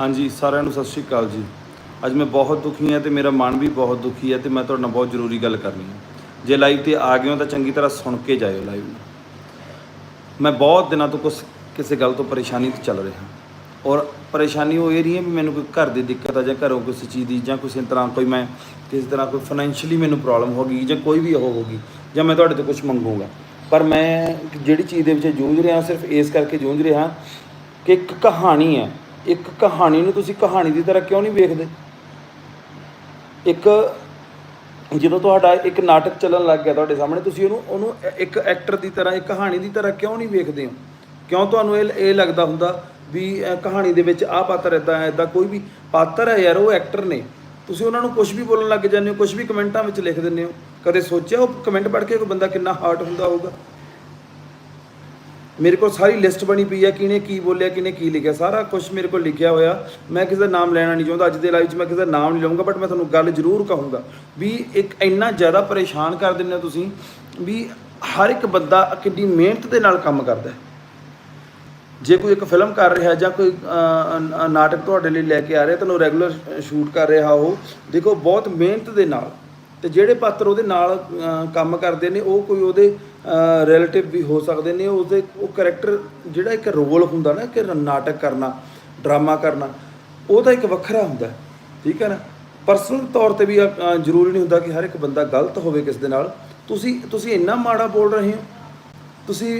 ਹਾਂਜੀ, ਸਾਰਿਆਂ ਨੂੰ ਸਤਿ ਸ਼੍ਰੀ ਅਕਾਲ ਜੀ। ਅੱਜ ਮੈਂ ਬਹੁਤ ਦੁਖੀ ਹਾਂ ਤੇ ਮੇਰਾ ਮਨ ਵੀ ਬਹੁਤ ਦੁਖੀ ਹੈ ਤੇ ਮੈਂ ਤੁਹਾਡੇ ਨਾਲ ਬਹੁਤ ਜ਼ਰੂਰੀ ਗੱਲ ਕਰਨੀ ਹੈ। ਜੇ ਲਾਈਵ ਤੇ ਆ ਗਏ ਹੋ ਤਾਂ ਚੰਗੀ ਤਰ੍ਹਾਂ ਸੁਣ ਕੇ ਜਾਇਓ ਲਾਈਵ ਨੂੰ। ਮੈਂ ਬਹੁਤ ਦਿਨਾਂ ਤੋਂ ਕੁਛ ਕਿਸੇ ਗੱਲ ਤੋਂ ਪਰੇਸ਼ਾਨੀ 'ਤੇ ਚੱਲ ਰਿਹਾ। ਔਰ ਪਰੇਸ਼ਾਨੀ ਉਹ ਇਹ ਰਹੀ ਹੈ ਵੀ ਮੈਨੂੰ ਕੋਈ ਘਰ ਦੀ ਦਿੱਕਤ ਆ ਜਾਂ ਘਰੋਂ ਕਿਸੇ ਚੀਜ਼ ਦੀ ਜਾਂ ਕਿਸੇ ਤਰ੍ਹਾਂ ਕੋਈ ਮੈਂ ਕਿਸੇ ਤਰ੍ਹਾਂ ਕੋਈ ਫਾਈਨੈਂਸ਼ੀਅਲੀ ਮੈਨੂੰ ਪ੍ਰੋਬਲਮ ਹੋ ਗਈ ਜਾਂ ਕੋਈ ਵੀ ਉਹ ਹੋ ਗਈ ਜਾਂ ਮੈਂ ਤੁਹਾਡੇ ਤੋਂ ਕੁਝ ਮੰਗੂਗਾ। ਪਰ ਮੈਂ ਜਿਹੜੀ ਚੀਜ਼ ਦੇ ਵਿੱਚ ਜੂਝ ਰਿਹਾ ਸਿਰਫ ਇਸ ਕਰਕੇ ਜੂਝ ਰਿਹਾ ਕਿ ਇੱਕ ਕਹਾਣੀ ਹੈ। ਇੱਕ ਕਹਾਣੀ ਨੂੰ ਤੁਸੀਂ ਕਹਾਣੀ ਦੀ ਤਰ੍ਹਾਂ ਕਿਉਂ ਨਹੀਂ ਵੇਖਦੇ? ਇੱਕ ਜਦੋਂ ਤੁਹਾਡਾ ਇੱਕ ਨਾਟਕ ਚੱਲਣ ਲੱਗ ਗਿਆ ਤੁਹਾਡੇ ਸਾਹਮਣੇ, ਤੁਸੀਂ ਉਹਨੂੰ ਉਹਨੂੰ ਇੱਕ ਐਕਟਰ ਦੀ ਤਰ੍ਹਾਂ, ਇੱਕ ਕਹਾਣੀ ਦੀ ਤਰ੍ਹਾਂ ਕਿਉਂ ਨਹੀਂ ਵੇਖਦੇ ਹੋ? ਕਿਉਂ ਤੁਹਾਨੂੰ ਇਹ ਇਹ ਲੱਗਦਾ ਹੁੰਦਾ ਵੀ ਕਹਾਣੀ ਦੇ ਵਿੱਚ ਆਹ ਪਾਤਰ ਇਦਾਂ ਹੈ ਇਦਾਂ ਕੋਈ ਵੀ ਪਾਤਰ ਹੈ ਯਾਰ, ਉਹ ਐਕਟਰ ਨੇ। ਤੁਸੀਂ ਉਹਨਾਂ ਨੂੰ ਕੁਝ ਵੀ ਬੋਲਣ ਲੱਗ ਜਾਂਦੇ ਹੋ ਕੁਝ ਵੀ ਕਮੈਂਟਾਂ ਵਿੱਚ ਲਿਖ ਦਿੰਦੇ ਹੋ। ਕਦੇ ਸੋਚਿਆ ਉਹ ਕਮੈਂਟ ਪੜ੍ਹ ਕੇ ਕੋਈ ਬੰਦਾ ਕਿੰਨਾ ਹਾਰਟ ਹੁੰਦਾ ਹੋਊਗਾ? ਮੇਰੇ ਕੋਲ ਸਾਰੀ ਲਿਸਟ ਬਣੀ ਪਈ ਹੈ, ਕਿਹਨੇ ਕੀ ਬੋਲਿਆ, ਕਿਹਨੇ ਕੀ ਲਿਖਿਆ, ਸਾਰਾ ਕੁਝ ਮੇਰੇ ਕੋਲ ਲਿਖਿਆ ਹੋਇਆ। ਮੈਂ ਕਿਸੇ ਦਾ ਨਾਮ ਲੈਣਾ ਨਹੀਂ ਚਾਹੁੰਦਾ, ਅੱਜ ਦੇ ਲਾਈਵ 'ਚ ਮੈਂ ਕਿਸੇ ਦਾ ਨਾਮ ਨਹੀਂ ਲਵਾਂਗਾ ਬਟ ਮੈਂ ਤੁਹਾਨੂੰ ਗੱਲ ਜ਼ਰੂਰ ਕਹੂੰਗਾ ਵੀ ਇੱਕ ਇੰਨਾ ਜ਼ਿਆਦਾ ਪਰੇਸ਼ਾਨ ਕਰ ਦਿੰਦੇ ਹੋ ਤੁਸੀਂ ਵੀ ਹਰ ਇੱਕ ਬੰਦਾ ਕਿੰਨੀ ਮਿਹਨਤ ਦੇ ਨਾਲ ਕੰਮ ਕਰਦਾ ਹੈ। ਜੇ ਕੋਈ ਇੱਕ ਫਿਲਮ ਕਰ ਰਿਹਾ ਜਾਂ ਕੋਈ ਨਾਟਕ ਤੁਹਾਡੇ ਲਈ ਲੈ ਕੇ ਆ ਰਿਹਾ ਤੁਹਾਨੂੰ ਰੈਗੂਲਰ ਸ਼ੂਟ ਕਰ ਰਿਹਾ ਉਹ, ਦੇਖੋ, ਬਹੁਤ ਮਿਹਨਤ ਦੇ ਨਾਲ ਤੇ ਜਿਹੜੇ ਪਾਤਰ ਉਹਦੇ ਨਾਲ ਕੰਮ ਕਰਦੇ ਨੇ, ਉਹ ਕੋਈ ਉਹਦੇ ਰਿਲੇਟਿਵ ਵੀ ਹੋ ਸਕਦੇ ਨੇ, ਉਹਦੇ, ਉਹ ਕੈਰੈਕਟਰ ਜਿਹੜਾ ਇੱਕ ਰੋਲ ਹੁੰਦਾ ਨਾ ਕਿ ਨਾਟਕ ਕਰਨਾ, ਡਰਾਮਾ ਕਰਨਾ ਉਹ ਤਾਂ ਇੱਕ ਵੱਖਰਾ ਹੁੰਦਾ, ਠੀਕ ਹੈ ਨਾ? ਪਰਸਨਲ ਤੌਰ ਤੇ ਵੀ ਜ਼ਰੂਰੀ ਨਹੀਂ ਹੁੰਦਾ ਕਿ ਹਰ ਇੱਕ ਬੰਦਾ ਗਲਤ ਹੋਵੇ ਕਿਸ ਦੇ ਨਾਲ। ਤੁਸੀਂ ਤੁਸੀਂ ਇੰਨਾ ਮਾੜਾ ਬੋਲ ਰਹੇ ਹੋ। ਤੁਸੀਂ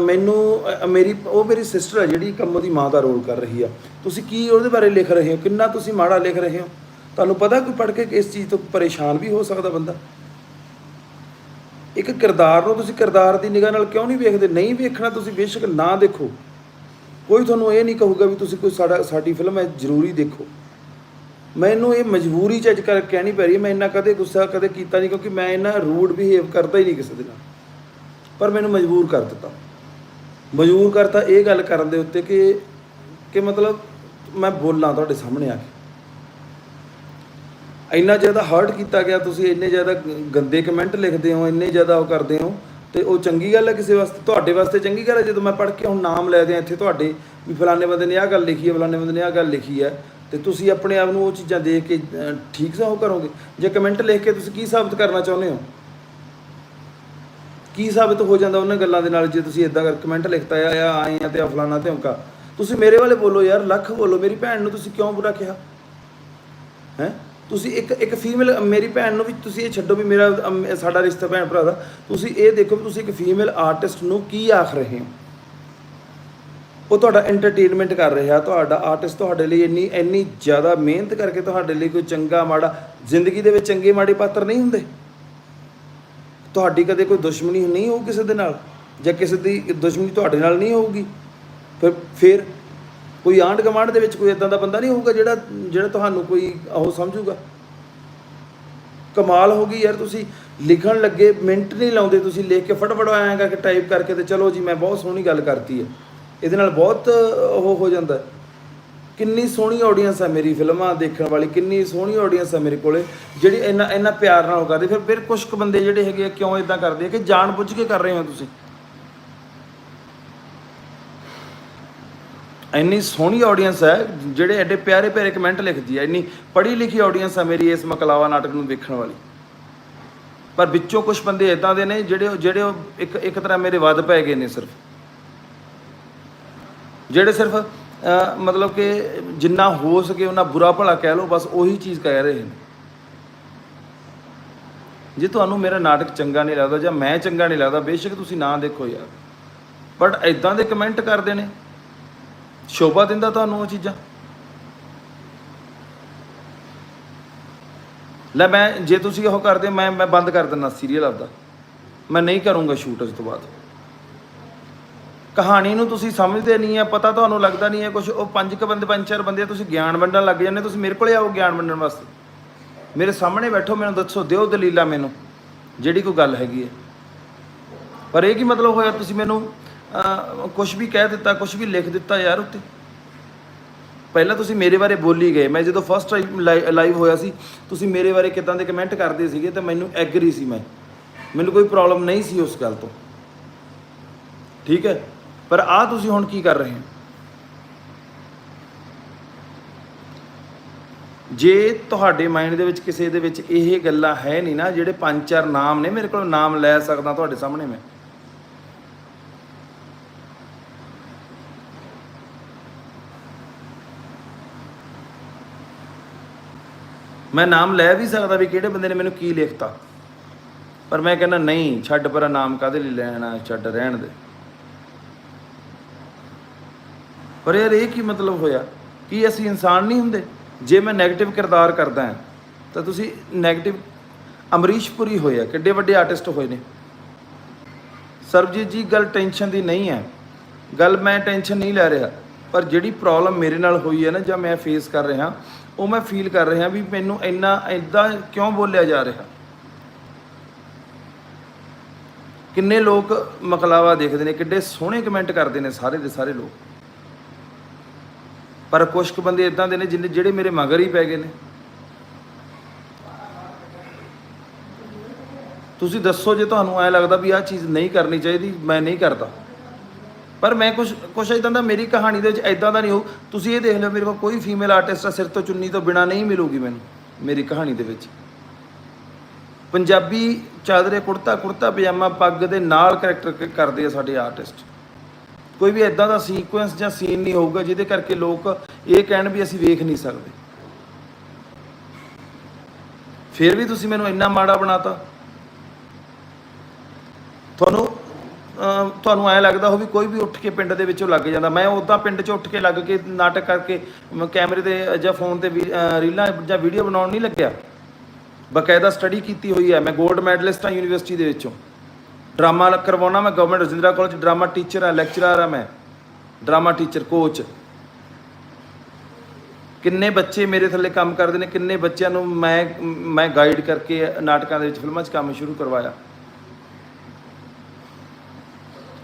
ਮੈਨੂੰ ਮੇਰੀ, ਉਹ ਮੇਰੀ ਸਿਸਟਰ ਹੈ ਜਿਹੜੀ ਕੰਮ ਦੀ ਮਾਂ ਦਾ ਰੋਲ ਕਰ ਰਹੀ ਆ। ਤੁਸੀਂ ਕੀ ਉਹਦੇ ਬਾਰੇ ਲਿਖ ਰਹੇ ਹੋ? ਕਿੰਨਾ ਤੁਸੀਂ ਮਾੜਾ ਲਿਖ ਰਹੇ ਹੋ? ਤੁਹਾਨੂੰ ਪਤਾ ਕੋਈ ਪੜ੍ਹ ਕੇ ਇਸ ਚੀਜ਼ ਤੋਂ ਪਰੇਸ਼ਾਨ ਵੀ ਹੋ ਸਕਦਾ ਬੰਦਾ? ਇੱਕ ਕਿਰਦਾਰ ਨੂੰ ਤੁਸੀਂ ਕਿਰਦਾਰ ਦੀ ਨਿਗਾਹ ਨਾਲ ਕਿਉਂ ਨਹੀਂ ਵੇਖਦੇ? ਨਹੀਂ ਵੇਖਣਾ ਤੁਸੀਂ ਬੇਸ਼ੱਕ ਨਾ ਦੇਖੋ। ਕੋਈ ਤੁਹਾਨੂੰ ਇਹ ਨਹੀਂ ਕਹੂਗਾ ਵੀ ਤੁਸੀਂ ਕੋਈ ਸਾਡਾ ਸਾਡੀ ਫਿਲਮ ਹੈ, ਜ਼ਰੂਰੀ ਦੇਖੋ। ਮੈਨੂੰ ਇਹ ਮਜਬੂਰੀ ਚ ਅੱਜ ਕਰ ਕਹਿਣੀ ਪੈ ਰਹੀ ਮੈਂ ਇੰਨਾ ਕਦੇ ਗੁੱਸਾ ਕਦੇ ਕੀਤਾ ਨਹੀਂ ਕਿਉਂਕਿ ਮੈਂ ਇੰਨਾ ਰੂਡ ਬਿਹੇਵ ਕਰਦਾ ਹੀ ਨਹੀਂ ਕਿਸੇ ਦੇ ਨਾਲ। ਪਰ ਮੈਨੂੰ ਮਜਬੂਰ ਕਰ ਦਿੱਤਾ। ਮਜਬੂਰ ਕਰਤਾ ਇਹ ਗੱਲ ਕਰਨ ਦੇ ਉੱਤੇ ਕਿ ਕਿ ਮਤਲਬ ਮੈਂ ਬੋਲਾਂ ਤੁਹਾਡੇ ਸਾਹਮਣੇ ਆ ਕੇ। ਇੰਨਾ ਜ਼ਿਆਦਾ ਹਰਟ ਕੀਤਾ ਗਿਆ, ਤੁਸੀਂ ਇੰਨੇ ਜ਼ਿਆਦਾ ਗੰਦੇ ਕਮੈਂਟ ਲਿਖਦੇ ਹੋ, ਇੰਨੇ ਜ਼ਿਆਦਾ ਉਹ ਕਰਦੇ ਹੋ, ਤੇ ਉਹ ਚੰਗੀ ਗੱਲ ਹੈ ਕਿਸੇ ਵਾਸਤੇ? ਤੁਹਾਡੇ ਵਾਸਤੇ ਚੰਗੀ ਗੱਲ ਹੈ? ਜਦੋਂ ਮੈਂ ਪੜ੍ਹ ਕੇ ਹੁਣ ਨਾਮ ਲੈ ਦਿਆਂ ਇੱਥੇ ਤੁਹਾਡੇ, ਵੀ ਫਲਾਣੇ ਬੰਦੇ ਨੇ ਆਹ ਗੱਲ ਲਿਖੀ ਹੈ, ਫਲਾਣੇ ਬੰਦੇ ਨੇ ਆਹ ਗੱਲ ਲਿਖੀ ਹੈ, ਤੇ ਤੁਸੀਂ ਆਪਣੇ ਆਪ ਨੂੰ ਉਹ ਚੀਜ਼ਾਂ ਦੇਖ ਕੇ ਠੀਕ ਸਾ ਉਹ ਕਰੋਗੇ? ਜੇ ਕਮੈਂਟ ਲਿਖ ਕੇ ਤੁਸੀਂ ਕੀ ਸਾਬਤ ਕਰਨਾ ਚਾਹੁੰਦੇ ਹੋ? ਕੀ ਸਾਬਤ ਹੋ ਜਾਂਦਾ ਉਹਨਾਂ ਗੱਲਾਂ ਦੇ ਨਾਲ, ਜੇ ਤੁਸੀਂ ਇਦਾਂ ਕਰ ਕਮੈਂਟ ਲਿਖਤਾ ਆ ਆਏ ਆ ਤੇ ਆ ਫਲਾਣਾ ਤੇ ਤੁਸੀਂ ਮੇਰੇ ਵਾਲੇ ਬੋਲੋ ਯਾਰ, ਲੱਖ ਬੋਲੋ, ਮੇਰੀ ਭੈਣ ਨੂੰ ਤੁਸੀਂ ਕਿਉਂ ਬੁਰਾ ਕਿਹਾ? ਹੈ? ਤੁਸੀਂ ਇੱਕ ਇੱਕ ਫੀਮੇਲ ਮੇਰੀ ਭੈਣ ਨੂੰ ਵੀ ਤੁਸੀਂ ਇਹ ਛੱਡੋ ਵੀ ਮੇਰਾ ਅਮ, ਸਾਡਾ ਰਿਸ਼ਤਾ ਭੈਣ ਭਰਾ ਦਾ। ਤੁਸੀਂ ਇਹ ਦੇਖੋ ਵੀ ਤੁਸੀਂ ਇੱਕ ਫੀਮੇਲ ਆਰਟਿਸਟ ਨੂੰ ਕੀ ਆਖ ਰਹੇ ਹੋ। ਉਹ ਤੁਹਾਡਾ ਐਂਟਰਟੇਨਮੈਂਟ ਕਰ ਰਿਹਾ ਤੁਹਾਡਾ ਆਰਟਿਸਟ ਤੁਹਾਡੇ ਲਈ ਇੰਨੀ ਇੰਨੀ ਜ਼ਿਆਦਾ ਮਿਹਨਤ ਕਰਕੇ ਤੁਹਾਡੇ ਲਈ ਕੋਈ ਚੰਗਾ ਮਾੜਾ ਜ਼ਿੰਦਗੀ ਦੇ ਵਿੱਚ ਚੰਗੇ ਮਾੜੇ ਪਾਤਰ ਨਹੀਂ ਹੁੰਦੇ। ਤੁਹਾਡੀ ਕਦੇ ਕੋਈ ਦੁਸ਼ਮਣੀ ਨਹੀਂ ਹੋਊ ਕਿਸੇ ਦੇ ਨਾਲ ਜਾਂ ਕਿਸੇ ਦੀ ਦੁਸ਼ਮਣੀ ਤੁਹਾਡੇ ਨਾਲ ਨਹੀਂ ਹੋਊਗੀ। ਫਿਰ ਫਿਰ ਕੋਈ ਆਂਡ ਕਮਾਂਡ ਦੇ ਵਿੱਚ ਕੋਈ ਇਦਾਂ ਦਾ ਬੰਦਾ ਨਹੀਂ ਹੋਊਗਾ ਜਿਹੜਾ ਜਿਹੜਾ ਤੁਹਾਨੂੰ ਕੋਈ ਉਹ ਸਮਝੂਗਾ? ਕਮਾਲ ਹੋ ਗਈ ਯਾਰ ਤੁਸੀਂ। ਲਿਖਣ ਲੱਗੇ, ਮਿੰਟ ਨਹੀਂ ਲਾਉਂਦੇ ਤੁਸੀਂ, ਲਿਖ ਕੇ ਫਟਫਟ ਆਇਆ ਕਰਕੇ ਟਾਈਪ ਕਰਕੇ ਤੇ ਚਲੋ ਜੀ, ਮੈਂ ਬਹੁਤ ਸੋਹਣੀ ਗੱਲ ਕਰਤੀ ਹੈ। ਇਹਦੇ ਨਾਲ ਬਹੁਤ ਉਹ ਹੋ ਜਾਂਦਾ। ਕਿੰਨੀ ਸੋਹਣੀ ਆਡੀਅנס ਹੈ ਮੇਰੀ ਫਿਲਮਾਂ ਦੇਖਣ ਵਾਲੀ, ਕਿੰਨੀ ਸੋਹਣੀ ਆਡੀਅנס ਹੈ ਮੇਰੇ ਕੋਲੇ, ਜਿਹੜੀ ਇੰਨਾ ਇੰਨਾ ਪਿਆਰ ਨਾਲ ਉਹ ਕਰਦੇ। ਫਿਰ ਫਿਰ ਕੁਝ ਕੁ ਬੰਦੇ ਜਿਹੜੇ ਹੈਗੇ ਆ, ਕਿਉਂ ਇਦਾਂ ਕਰਦੇ ਆ ਕਿ ਜਾਣ ਬੁੱਝ ਕੇ ਕਰ ਰਹੇ ਹੋ ਤੁਸੀਂ? ਇੰਨੀ ਸੋਹਣੀ ਆਡੀਅנס ਹੈ, ਜਿਹੜੇ ਐਡੇ ਪਿਆਰੇ ਪਿਆਰੇ ਕਮੈਂਟ ਲਿਖਦੀ ਹੈ, ਇੰਨੀ ਪੜ੍ਹੀ ਲਿਖੀ ਆਡੀਅנס ਹੈ ਮੇਰੀ ਇਸ ਮਕਲਾਵਾ ਨਾਟਕ ਨੂੰ ਦੇਖਣ ਵਾਲੀ। ਪਰ ਵਿੱਚੋਂ ਕੁਝ ਬੰਦੇ ਇਦਾਂ ਦੇ ਨੇ ਜਿਹੜੇ ਜਿਹੜੇ ਇੱਕ ਇੱਕ ਤਰ੍ਹਾਂ ਮੇਰੇ ਵੱਧ ਪੈ ਗਏ ਨੇ ਸਿਰਫ। ਜਿਹੜੇ ਸਿਰਫ ਮਤਲਬ ਕਿ ਜਿੰਨਾ ਹੋ ਸਕੇ ਉਹਨਾਂ ਬੁਰਾ ਭਲਾ ਕਹਿ ਲਓ, ਬਸ ਉਹੀ ਚੀਜ਼ ਕਹਿ ਰਹੇ ਨੇ। ਜੇ ਤੁਹਾਨੂੰ ਮੇਰਾ ਨਾਟਕ ਚੰਗਾ ਨਹੀਂ ਲੱਗਦਾ ਜਾਂ ਮੈਂ ਚੰਗਾ ਨਹੀਂ ਲੱਗਦਾ, ਬੇਸ਼ੱਕ ਤੁਸੀਂ ਨਾ ਦੇਖੋ ਯਾਰ। ਬਟ ਇਦਾਂ ਦੇ ਕਮੈਂਟ ਕਰਦੇ ਨੇ। ਸ਼ੋਭਾ ਦਿੰਦਾ ਤੁਹਾਨੂੰ ਉਹ ਚੀਜ਼ਾਂ? ਲੈ ਮੈਂ ਜੇ ਤੁਸੀਂ ਉਹ ਕਰਦੇ ਹੋ, ਮੈਂ ਮੈਂ ਬੰਦ ਕਰ ਦਿੰਦਾ ਸੀਰੀਅਲ ਆਪਦਾ। ਮੈਂ ਨਹੀਂ ਕਰੂੰਗਾ ਸ਼ੂਟ ਇਸ ਤੋਂ ਬਾਅਦ। ਕਹਾਣੀ ਨੂੰ ਤੁਸੀਂ ਸਮਝਦੇ ਨਹੀਂ ਆ ਪਤਾ ਤੁਹਾਨੂੰ ਲੱਗਦਾ ਨਹੀਂ ਹੈ ਕੁਝ ਉਹ ਪੰਜ ਕ ਬੰਦੇ ਪੰਜ ਚਾਰ ਬੰਦੇ ਤੁਸੀਂ ਗਿਆਨ ਵੰਡਣ ਲੱਗ ਜਾਂਦੇ ਤੁਸੀਂ ਮੇਰੇ ਕੋਲੇ ਆਓ ਗਿਆਨ ਵੰਡਣ ਵਾਸਤੇ। ਮੇਰੇ ਸਾਹਮਣੇ ਬੈਠੋ ਮੈਨੂੰ ਦੱਸੋ ਦਿਓ ਦਲੀਲਾਂ ਮੈਨੂੰ ਜਿਹੜੀ ਕੋਈ ਗੱਲ ਹੈਗੀ ਹੈ। ਪਰ ਇਹ ਕੀ ਮਤਲਬ ਹੋਇਆ ਤੁਸੀਂ ਮੈਨੂੰ ਕੁਝ ਵੀ ਕਹਿ ਦਿੱਤਾ ਕੁਝ ਵੀ ਲਿਖ ਦਿੱਤਾ ਯਾਰ ਉੱਤੇ। ਪਹਿਲਾਂ ਤੁਸੀਂ ਮੇਰੇ ਬਾਰੇ ਬੋਲੀ ਗਏ। ਮੈਂ ਜਦੋਂ ਫਸਟ ਟਾਈਮ ਲਾਈਵ ਹੋਇਆ ਸੀ, ਤੁਸੀਂ ਮੇਰੇ ਬਾਰੇ ਕਿਦਾਂ ਦੇ ਕਮੈਂਟ ਕਰਦੇ ਸੀਗੇ, ਤੇ ਮੈਨੂੰ ਐਗਰੀ ਸੀ ਮੈਂ। ਮੈਨੂੰ ਕੋਈ ਪ੍ਰੋਬਲਮ ਨਹੀਂ ਸੀ ਉਸ ਗੱਲ ਤੋਂ। ਠੀਕ ਹੈ? ਪਰ ਆ ਤੁਸੀਂ ਹੁਣ ਕੀ ਕਰ ਰਹੇ ਹੋ? ਜੇ ਤੁਹਾਡੇ ਮਾਈਂਡ ਦੇ ਵਿੱਚ ਕਿਸੇ ਦੇ ਵਿੱਚ ਇਹ ਗੱਲਾਂ ਹੈ ਨਹੀਂ ਨਾ, ਜਿਹੜੇ ਪੰਜ ਚਾਰ ਨਾਮ ਨੇ, ਮੇਰੇ ਕੋਲ ਨਾਮ ਲੈ ਸਕਦਾ ਤੁਹਾਡੇ ਸਾਹਮਣੇ ਮੈਂ। ਮੈਂ ਨਾਮ ਲੈ ਵੀ ਸਕਦਾ ਵੀ ਕਿਹੜੇ ਬੰਦੇ ਨੇ ਮੈਨੂੰ ਕੀ ਲਿਖਤਾ। ਪਰ ਮੈਂ ਕਹਿੰਦਾ, ਨਹੀਂ, ਛੱਡ ਪਰਾ, ਨਾਮ ਕਾਦੇ ਲਈ ਲੈਣਾ, ਛੱਡ ਰਹਿਣ ਦੇ। ਪਰ ਯਾਰ ਇਹ ਕੀ ਮਤਲਬ ਹੋਇਆ? ਕਿ ਅਸੀਂ ਇਨਸਾਨ ਨਹੀਂ ਹੁੰਦੇ? ਜੇ ਮੈਂ 네ਗੇਟਿਵ ਕਿਰਦਾਰ ਕਰਦਾ ਹਾਂ, ਤਾਂ ਤੁਸੀਂ 네ਗੇਟਿਵ ਅਮਰੀਸ਼ ਪੁਰੀ ਹੋਇਆ ਕਿੱਡੇ ਵੱਡੇ ਆਰਟਿਸਟ ਹੋਏ ਨੇ। ਸਰਬਜੀਤ ਜੀ, ਗੱਲ ਟੈਨਸ਼ਨ ਦੀ ਨਹੀਂ ਹੈ। ਗੱਲ ਮੈਂ ਟੈਨਸ਼ਨ ਨਹੀਂ ਲੈ ਰਿਹਾ, ਪਰ ਜਿਹੜੀ ਪ੍ਰੋਬਲਮ ਮੇਰੇ ਨਾਲ ਹੋਈ ਹੈ ਨਾ, ਜਾਂ ਮੈਂ ਫੇਸ ਕਰ ਰਿਹਾ ਉਹ ਮੈਂ ਫੀਲ ਕਰ ਰਿਹਾ ਵੀ ਮੈਨੂੰ ਇੰਨਾ ਇਦਾਂ ਕਿਉਂ ਬੋਲਿਆ ਜਾ ਰਿਹਾ? ਕਿੰਨੇ ਲੋਕ ਮਕਲਾਵਾ ਦੇਖਦੇ ਨੇ, ਕਿੱਡੇ ਸੋਹਣੇ ਕਮੈਂਟ ਕਰਦੇ ਨੇ ਸਾਰੇ ਦੇ ਸਾਰੇ ਲੋਕ। ਪਰ ਕੁਝ ਕੁ ਬੰਦੇ ਇਦਾਂ ਦੇ ਨੇ ਜਿੰਨੇ, ਜਿਹੜੇ ਮੇਰੇ ਮਗਰ ਹੀ ਪੈ ਗਏ ਨੇ। ਤੁਸੀਂ ਦੱਸੋ ਜੇ ਤੁਹਾਨੂੰ ਐ ਲੱਗਦਾ ਵੀ ਆਹ ਚੀਜ਼ ਨਹੀਂ ਕਰਨੀ ਚਾਹੀਦੀ, ਮੈਂ ਨਹੀਂ ਕਰਦਾ। ਪਰ ਮੈਂ ਕੁਝ ਕੁਝ ਇਦਾਂ ਦਾ ਮੇਰੀ ਕਹਾਣੀ ਦੇ ਵਿੱਚ ਇਦਾਂ ਦਾ ਨਹੀਂ ਹੋ ਤੁਸੀਂ ਇਹ ਦੇਖ ਲਿਓ, ਮੇਰੇ ਕੋਲ ਕੋਈ ਫੀਮੇਲ ਆਰਟਿਸਟ ਆ ਸਿਰ ਤੋਂ ਚੁੰਨੀ ਤੋਂ ਬਿਨਾ ਨਹੀਂ ਮਿਲੂਗੀ ਮੈਨੂੰ, ਮੇਰੀ ਕਹਾਣੀ ਦੇ ਵਿੱਚ। ਪੰਜਾਬੀ ਚਾਦਰੇ ਕੁੜਤਾ ਕੁੜਤਾ, ਪਜਾਮਾ ਪੱਗ ਦੇ ਨਾਲ ਕਰੈਕਟਰ ਕਰਦੇ ਆ ਸਾਡੇ ਆਰਟਿਸਟ ਕੋਈ ਵੀ ਇਦਾਂ ਦਾ ਸੀਕੁਐਂਸ ਜਾਂ ਸੀਨ ਨਹੀਂ ਹੋਊਗਾ, ਜਿਹਦੇ ਕਰਕੇ ਲੋਕ ਇਹ ਕਹਿਣ ਵੀ ਅਸੀਂ ਵੇਖ ਨਹੀਂ ਸਕਦੇ। ਫਿਰ ਵੀ ਤੁਸੀਂ ਮੈਨੂੰ ਇੰਨਾ ਮਾੜਾ ਬਣਾਤਾ। ਤੁਹਾਨੂੰ ਤੁਹਾਨੂੰ ਐ ਲੱਗਦਾ ਹੋ ਵੀ ਕੋਈ ਵੀ ਉੱਠ ਕੇ ਪਿੰਡ ਦੇ ਵਿੱਚੋਂ ਲੱਗ ਜਾਂਦਾ। ਮੈਂ ਉਦਾਂ ਪਿੰਡ 'ਚ ਉੱਠ ਕੇ ਲੱਗ ਕੇ ਨਾਟਕ ਕਰਕੇ ਕੈਮਰੇ ਤੇ ਜਾਂ ਫੋਨ ਤੇ ਵੀ- ਰੀਲਾਂ ਜਾਂ ਵੀਡੀਓ ਬਣਾਉਣ ਨਹੀਂ ਲੱਗਿਆ। ਬਕਾਇਦਾ ਸਟੱਡੀ ਕੀਤੀ ਹੋਈ ਹੈ। ਮੈਂ 골ਡ ਮੈਡਲਿਸਟ ਹਾਂ ਯੂਨੀਵਰਸਿਟੀ ਦੇ ਵਿੱਚੋਂ। ਡਰਾਮਾ ਕਰਵਾਉਣਾ ਮੈਂ government Rajindra college drama teacher ਹਾਂ ਲੈਕਚਰਰ ਹਾਂ ਮੈਂ। ਡਰਾਮਾ ਟੀਚਰ ਕੋਚ ਕਿੰਨੇ ਬੱਚੇ ਮੇਰੇ ਥੱਲੇ ਕੰਮ ਕਰਦੇ ਨੇ, ਕਿੰਨੇ ਬੱਚਿਆਂ ਨੂੰ ਮੈਂ ਮੈਂ ਗਾਈਡ ਕਰਕੇ ਨਾਟਕਾਂ ਦੇ ਵਿੱਚ, ਫਿਲਮਾਂ 'ਚ ਕੰਮ ਸ਼ੁਰੂ ਕਰਵਾਇਆ।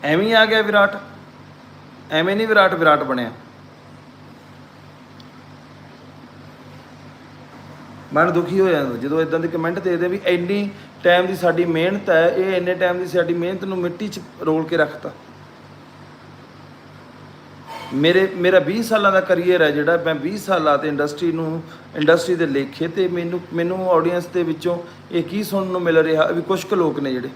ਐਵੇਂ ਆ ਗਿਆ ਵਿਰਾਟ। ਐਵੇਂ ਨਹੀਂ ਵਿਰਾਟ ਵਿਰਾਟ ਬਣਿਆ। ਮਨ ਦੁਖੀ ਹੋ ਜਾਂਦਾ ਜਦੋਂ ਇਦਾਂ ਦੇ ਕਮੈਂਟ ਦੇਖਦੇ ਵੀ ਇੰਨੀ ਟਾਈਮ ਦੀ ਸਾਡੀ ਮਿਹਨਤ ਹੈ, ਇਹ ਇੰਨੇ ਟਾਈਮ ਦੀ ਸਾਡੀ ਮਿਹਨਤ ਨੂੰ ਮਿੱਟੀ 'ਚ ਰੋਲ ਕੇ ਰੱਖਤਾ। ਮੇਰੇ, ਮੇਰਾ 20 ਸਾਲਾਂ ਦਾ ਕੈਰੀਅਰ ਹੈ ਜਿਹੜਾ ਮੈਂ 20 ਸਾਲਾਂ ਤੇ ਇੰਡਸਟਰੀ ਨੂੰ ਇੰਡਸਟਰੀ ਦੇ ਲੇਖੇ ਤੇ ਮੈਨੂੰ ਮੈਨੂੰ ਆਡੀਅנס ਦੇ ਵਿੱਚੋਂ ਇਹ ਕੀ ਸੁਣਨ ਨੂੰ ਮਿਲ ਰਿਹਾ ਵੀ ਕੁਝ ਕੁ ਲੋਕ ਨੇ ਜਿਹੜੇ।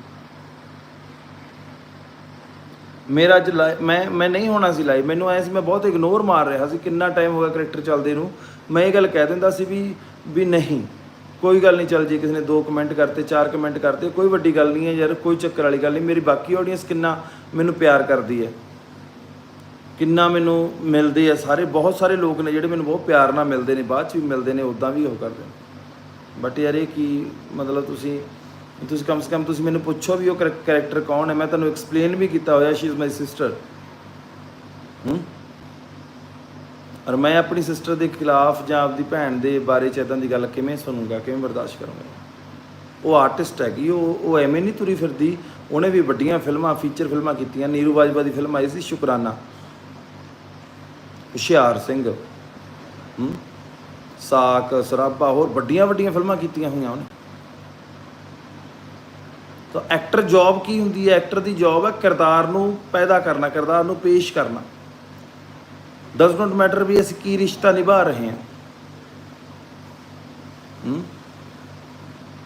ਮੇਰਾ ਅੱਜ ਲਾਈ- ਮੈਂ ਮੈਂ ਨਹੀਂ ਹੋਣਾ ਸੀ ਲਾਈਵ ਮੈਨੂੰ ਐ ਸੀ ਮੈਂ ਬਹੁਤ ਇਗਨੋਰ ਮਾਰ ਰਿਹਾ ਸੀ ਕਿੰਨਾ ਟਾਈਮ ਹੋ ਗਿਆ ਕਰੈਕਟਰ ਚੱਲਦੇ ਨੂੰ। ਮੈਂ ਇਹ ਗੱਲ ਕਹਿ ਦਿੰਦਾ ਸੀ ਵੀ ਵੀ ਨਹੀਂ, ਕੋਈ ਗੱਲ ਨਹੀਂ ਚੱਲ ਜੇ ਕਿਸੇ ਨੇ ਦੋ ਕਮੈਂਟ ਕਰਤੇ, ਚਾਰ ਕਮੈਂਟ ਕਰਤੇ, ਕੋਈ ਵੱਡੀ ਗੱਲ ਨਹੀਂ ਹੈ ਯਾਰ, ਕੋਈ ਚੱਕਰ ਵਾਲੀ ਗੱਲ ਨਹੀਂ। ਮੇਰੀ ਬਾਕੀ ਆਡੀਅנס ਕਿੰਨਾ ਮੈਨੂੰ ਪਿਆਰ ਕਰਦੀ ਹੈ। ਕਿੰਨਾ ਮੈਨੂੰ ਮਿਲਦੇ ਆ ਸਾਰੇ, ਬਹੁਤ ਸਾਰੇ ਲੋਕ ਨੇ ਜਿਹੜੇ ਮੈਨੂੰ ਬਹੁਤ ਪਿਆਰ ਨਾਲ ਮਿਲਦੇ ਨੇ, ਬਾਅਦ ਚ ਵੀ ਮਿਲਦੇ ਨੇ ਉਦਾਂ ਵੀ ਉਹ ਕਰਦੇ ਨੇ। ਬਟ ਯਾਰ ਇਹ ਕੀ ਮਤਲਬ ਤੁਸੀਂ ਤੁਸੀਂ ਕਮ ਸੇ ਕਮ ਤੁਸੀਂ ਮੈਨੂੰ ਪੁੱਛੋ ਵੀ ਉਹ ਕੈਰੈਕਟਰ ਕੌਣ ਹੈ। ਮੈਂ ਤੁਹਾਨੂੰ ਐਕਸਪਲੇਨ ਵੀ ਕੀਤਾ ਹੋਇਆ ਸ਼ੀ ਇਜ਼ ਮਾਈ ਸਿਸਟਰ ਹੂੰ? ਔਰ ਮੈਂ ਆਪਣੀ ਸਿਸਟਰ ਦੇ ਖਿਲਾਫ ਜਾਂ ਆਪਦੀ ਭੈਣ ਦੇ ਬਾਰੇ ਚ ਇਦਾਂ ਦੀ ਗੱਲ ਕਿਵੇਂ ਸੁਣੂੰਗਾ, ਕਿਵੇਂ ਬਰਦਾਸ਼ਤ ਕਰੂੰਗਾ? ਉਹ ਆਰਟਿਸਟ ਹੈਗੀ, ਉਹ ਉਹ ਐਵੇਂ ਨਹੀਂ ਤੁਰੀ ਫਿਰਦੀ। ਉਹਨੇ ਵੀ ਵੱਡੀਆਂ ਫਿਲਮਾਂ ਫੀਚਰ ਫਿਲਮਾਂ ਕੀਤੀਆਂ। ਨੀਰੂ ਬਾਜਵਾ ਦੀ ਫਿਲਮ ਆਈ ਸੀ ਸ਼ੁਕਰਾਨਾ। ਹੁਸ਼ਿਆਰ ਸਿੰਘ। ਹੂੰ? ਸਾਕ ਸਰਾਬਾ ਹੋਰ ਵੱਡੀਆਂ ਵੱਡੀਆਂ ਫਿਲਮਾਂ ਕੀਤੀਆਂ ਹੋਈਆਂ ਉਹਨੇ। ਤਾਂ ਐਕਟਰ ਜੌਬ ਕੀ ਹੁੰਦੀ ਹੈ? ਐਕਟਰ ਦੀ ਜੌਬ ਹੈ ਕਿਰਦਾਰ ਨੂੰ ਪੈਦਾ ਕਰਨਾ, ਕਿਰਦਾਰ ਨੂੰ ਪੇਸ਼ ਕਰਨਾ। ਡਸ ਨਾਟ ਮੈਟਰ ਵੀ ਅਸੀਂ ਕੀ ਰਿਸ਼ਤਾ ਨਿਭਾ ਰਹੇ ਹਾਂ। ਹੂੰ?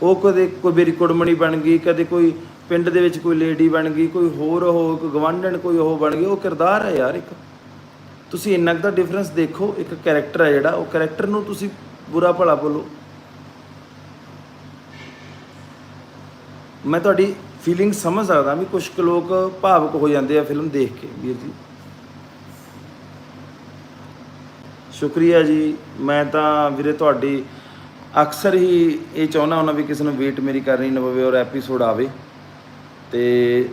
ਉਹ ਕਦੇ ਕੋਈ ਮੇਰੀ ਕੁੜਮਣੀ ਬਣ ਗਈ, ਕਦੇ ਕੋਈ ਪਿੰਡ ਦੇ ਵਿੱਚ ਕੋਈ ਲੇਡੀ ਬਣ ਗਈ, ਕੋਈ ਹੋਰ ਉਹ ਕੋਈ ਗਵਾਂਢਣ ਕੋਈ ਉਹ ਬਣ ਗਈ, ਉਹ ਕਿਰਦਾਰ ਹੈ ਯਾਰ ਇੱਕ। ਤੁਸੀਂ ਇੰਨਾ ਕੁ ਦਾ ਡਿਫਰੈਂਸ ਦੇਖੋ, ਇੱਕ ਕੈਰੈਕਟਰ ਹੈ ਜਿਹੜਾ, ਉਹ ਕੈਰੈਕਟਰ ਨੂੰ ਤੁਸੀਂ ਬੁਰਾ ਭਲਾ ਬੋਲੋ। ਮੈਂ ਤੁਹਾਡੀ ਫੀਲਿੰਗ ਸਮਝ ਸਕਦਾ ਵੀ ਕੁਝ ਕੁ ਲੋਕ ਭਾਵਕ ਹੋ ਜਾਂਦੇ ਆ ਫਿਲਮ ਦੇਖ ਕੇ, ਵੀਰ ਜੀ। ਸ਼ੁਕਰੀਆ ਜੀ। ਮੈਂ ਤਾਂ ਵੀਰੇ ਤੁਹਾਡੀ ਅਕਸਰ ਹੀ ਇਹ ਚਾਹੁੰਦਾ ਹੁੰਦਾ ਵੀ ਕਿਸੇ ਨੂੰ ਵੇਟ ਮੇਰੀ ਕਰਨੀ ਨਾ ਪਵੇ ਔਰ ਐਪੀਸੋਡ ਆਵੇ ਤੇ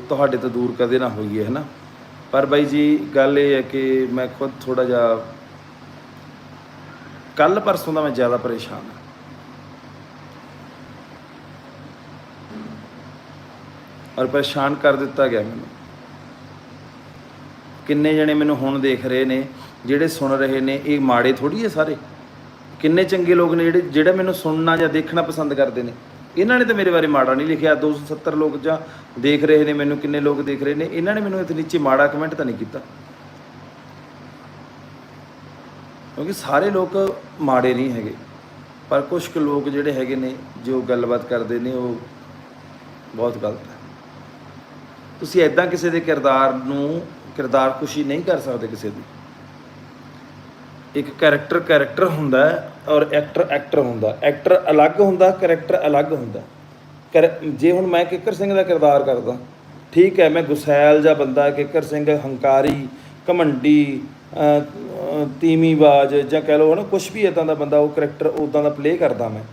ਤੁਹਾਡੇ ਤੋਂ ਦੂਰ ਕਦੇ ਨਾ ਹੋਈਏ, ਹੈ ਨਾ? ਪਰ ਬਾਈ ਜੀ, ਗੱਲ ਇਹ ਹੈ ਕਿ ਮੈਂ ਖੁਦ ਥੋੜਾ ਜਿਹਾ ਕੱਲ ਪਰਸੋਂ ਦਾ ਮੈਂ ਜ਼ਿਆਦਾ ਪਰੇਸ਼ਾਨ ਹਾਂ। ਔਰ ਪਰੇਸ਼ਾਨ ਕਰ ਦਿੱਤਾ ਗਿਆ ਮੈਨੂੰ। ਕਿੰਨੇ ਜਣੇ ਮੈਨੂੰ ਹੁਣ ਦੇਖ ਰਹੇ ਨੇ, ਜਿਹੜੇ ਸੁਣ ਰਹੇ ਨੇ, ਇਹ ਮਾੜੇ ਥੋੜੀ ਹੈ ਸਾਰੇ। ਕਿੰਨੇ ਚੰਗੇ ਲੋਕ ਨੇ ਜਿਹੜੇ, ਜਿਹੜਾ ਮੈਨੂੰ ਸੁਣਨਾ ਜਾਂ ਦੇਖਣਾ ਪਸੰਦ ਕਰਦੇ ਨੇ। ਇਹਨਾਂ ਨੇ ਤਾਂ ਮੇਰੇ ਬਾਰੇ ਮਾੜਾ ਨਹੀਂ ਲਿਖਿਆ। 270 ਲੋਕ ਜਾਂ ਦੇਖ ਰਹੇ ਨੇ ਮੈਨੂੰ, ਕਿੰਨੇ ਲੋਕ ਦੇਖ ਰਹੇ ਨੇ। ਇਹਨਾਂ ਨੇ ਮੈਨੂੰ ਇੱਥੇ ਨੀਚੇ ਮਾੜਾ ਕਮੈਂਟ ਤਾਂ ਨਹੀਂ ਕੀਤਾ। ਕਿਉਂਕਿ ਸਾਰੇ ਲੋਕ ਮਾੜੇ ਨਹੀਂ ਹੈਗੇ। ਪਰ ਕੁਝ ਕੁ ਲੋਕ ਜਿਹੜੇ ਹੈਗੇ ਨੇ, ਜੋ ਗੱਲਬਾਤ ਕਰਦੇ ਨੇ, ਉਹ ਬਹੁਤ ਗਲਤ ਹੈ। ਤੁਸੀਂ ਐਦਾਂ ਕਿਸੇ ਦੇ ਕਿਰਦਾਰ ਨੂੰ ਕਿਰਦਾਰ ਖੁਸ਼ੀ ਨਹੀਂ ਕਰ ਸਕਦੇ ਕਿਸੇ ਦੀ। ਇੱਕ ਕੈਰੈਕਟਰ ਕੈਰੈਕਟਰ ਹੁੰਦਾ ਔਰ ਐਕਟਰ ਐਕਟਰ ਹੁੰਦਾ ਐਕਟਰ ਅਲੱਗ ਹੁੰਦਾ ਕੈਰੈਕਟਰ ਅਲੱਗ ਹੁੰਦਾ ਕਰ- ਜੇ ਹੁਣ ਮੈਂ ਕਿੱਕਰ ਸਿੰਘ ਦਾ ਕਿਰਦਾਰ ਕਰਦਾ ਠੀਕ ਹੈ ਮੈਂ ਗੁਸੈਲ ਜਾਂ ਬੰਦਾ ਕਿੱਕਰ ਸਿੰਘ ਹੰਕਾਰੀ ਘਮੰਡੀ ਅਹ, ਅਹ, ਜਾਂ ਕਹਿ ਲਓ ਨਾ ਕੁਝ ਵੀ ਇਦਾਂ ਦਾ ਬੰਦਾ ਉਹ ਕੈਰੈਕਟਰ ਉਦਾਂ ਦਾ ਪਲੇ ਕਰਦਾ ਮੈਂ।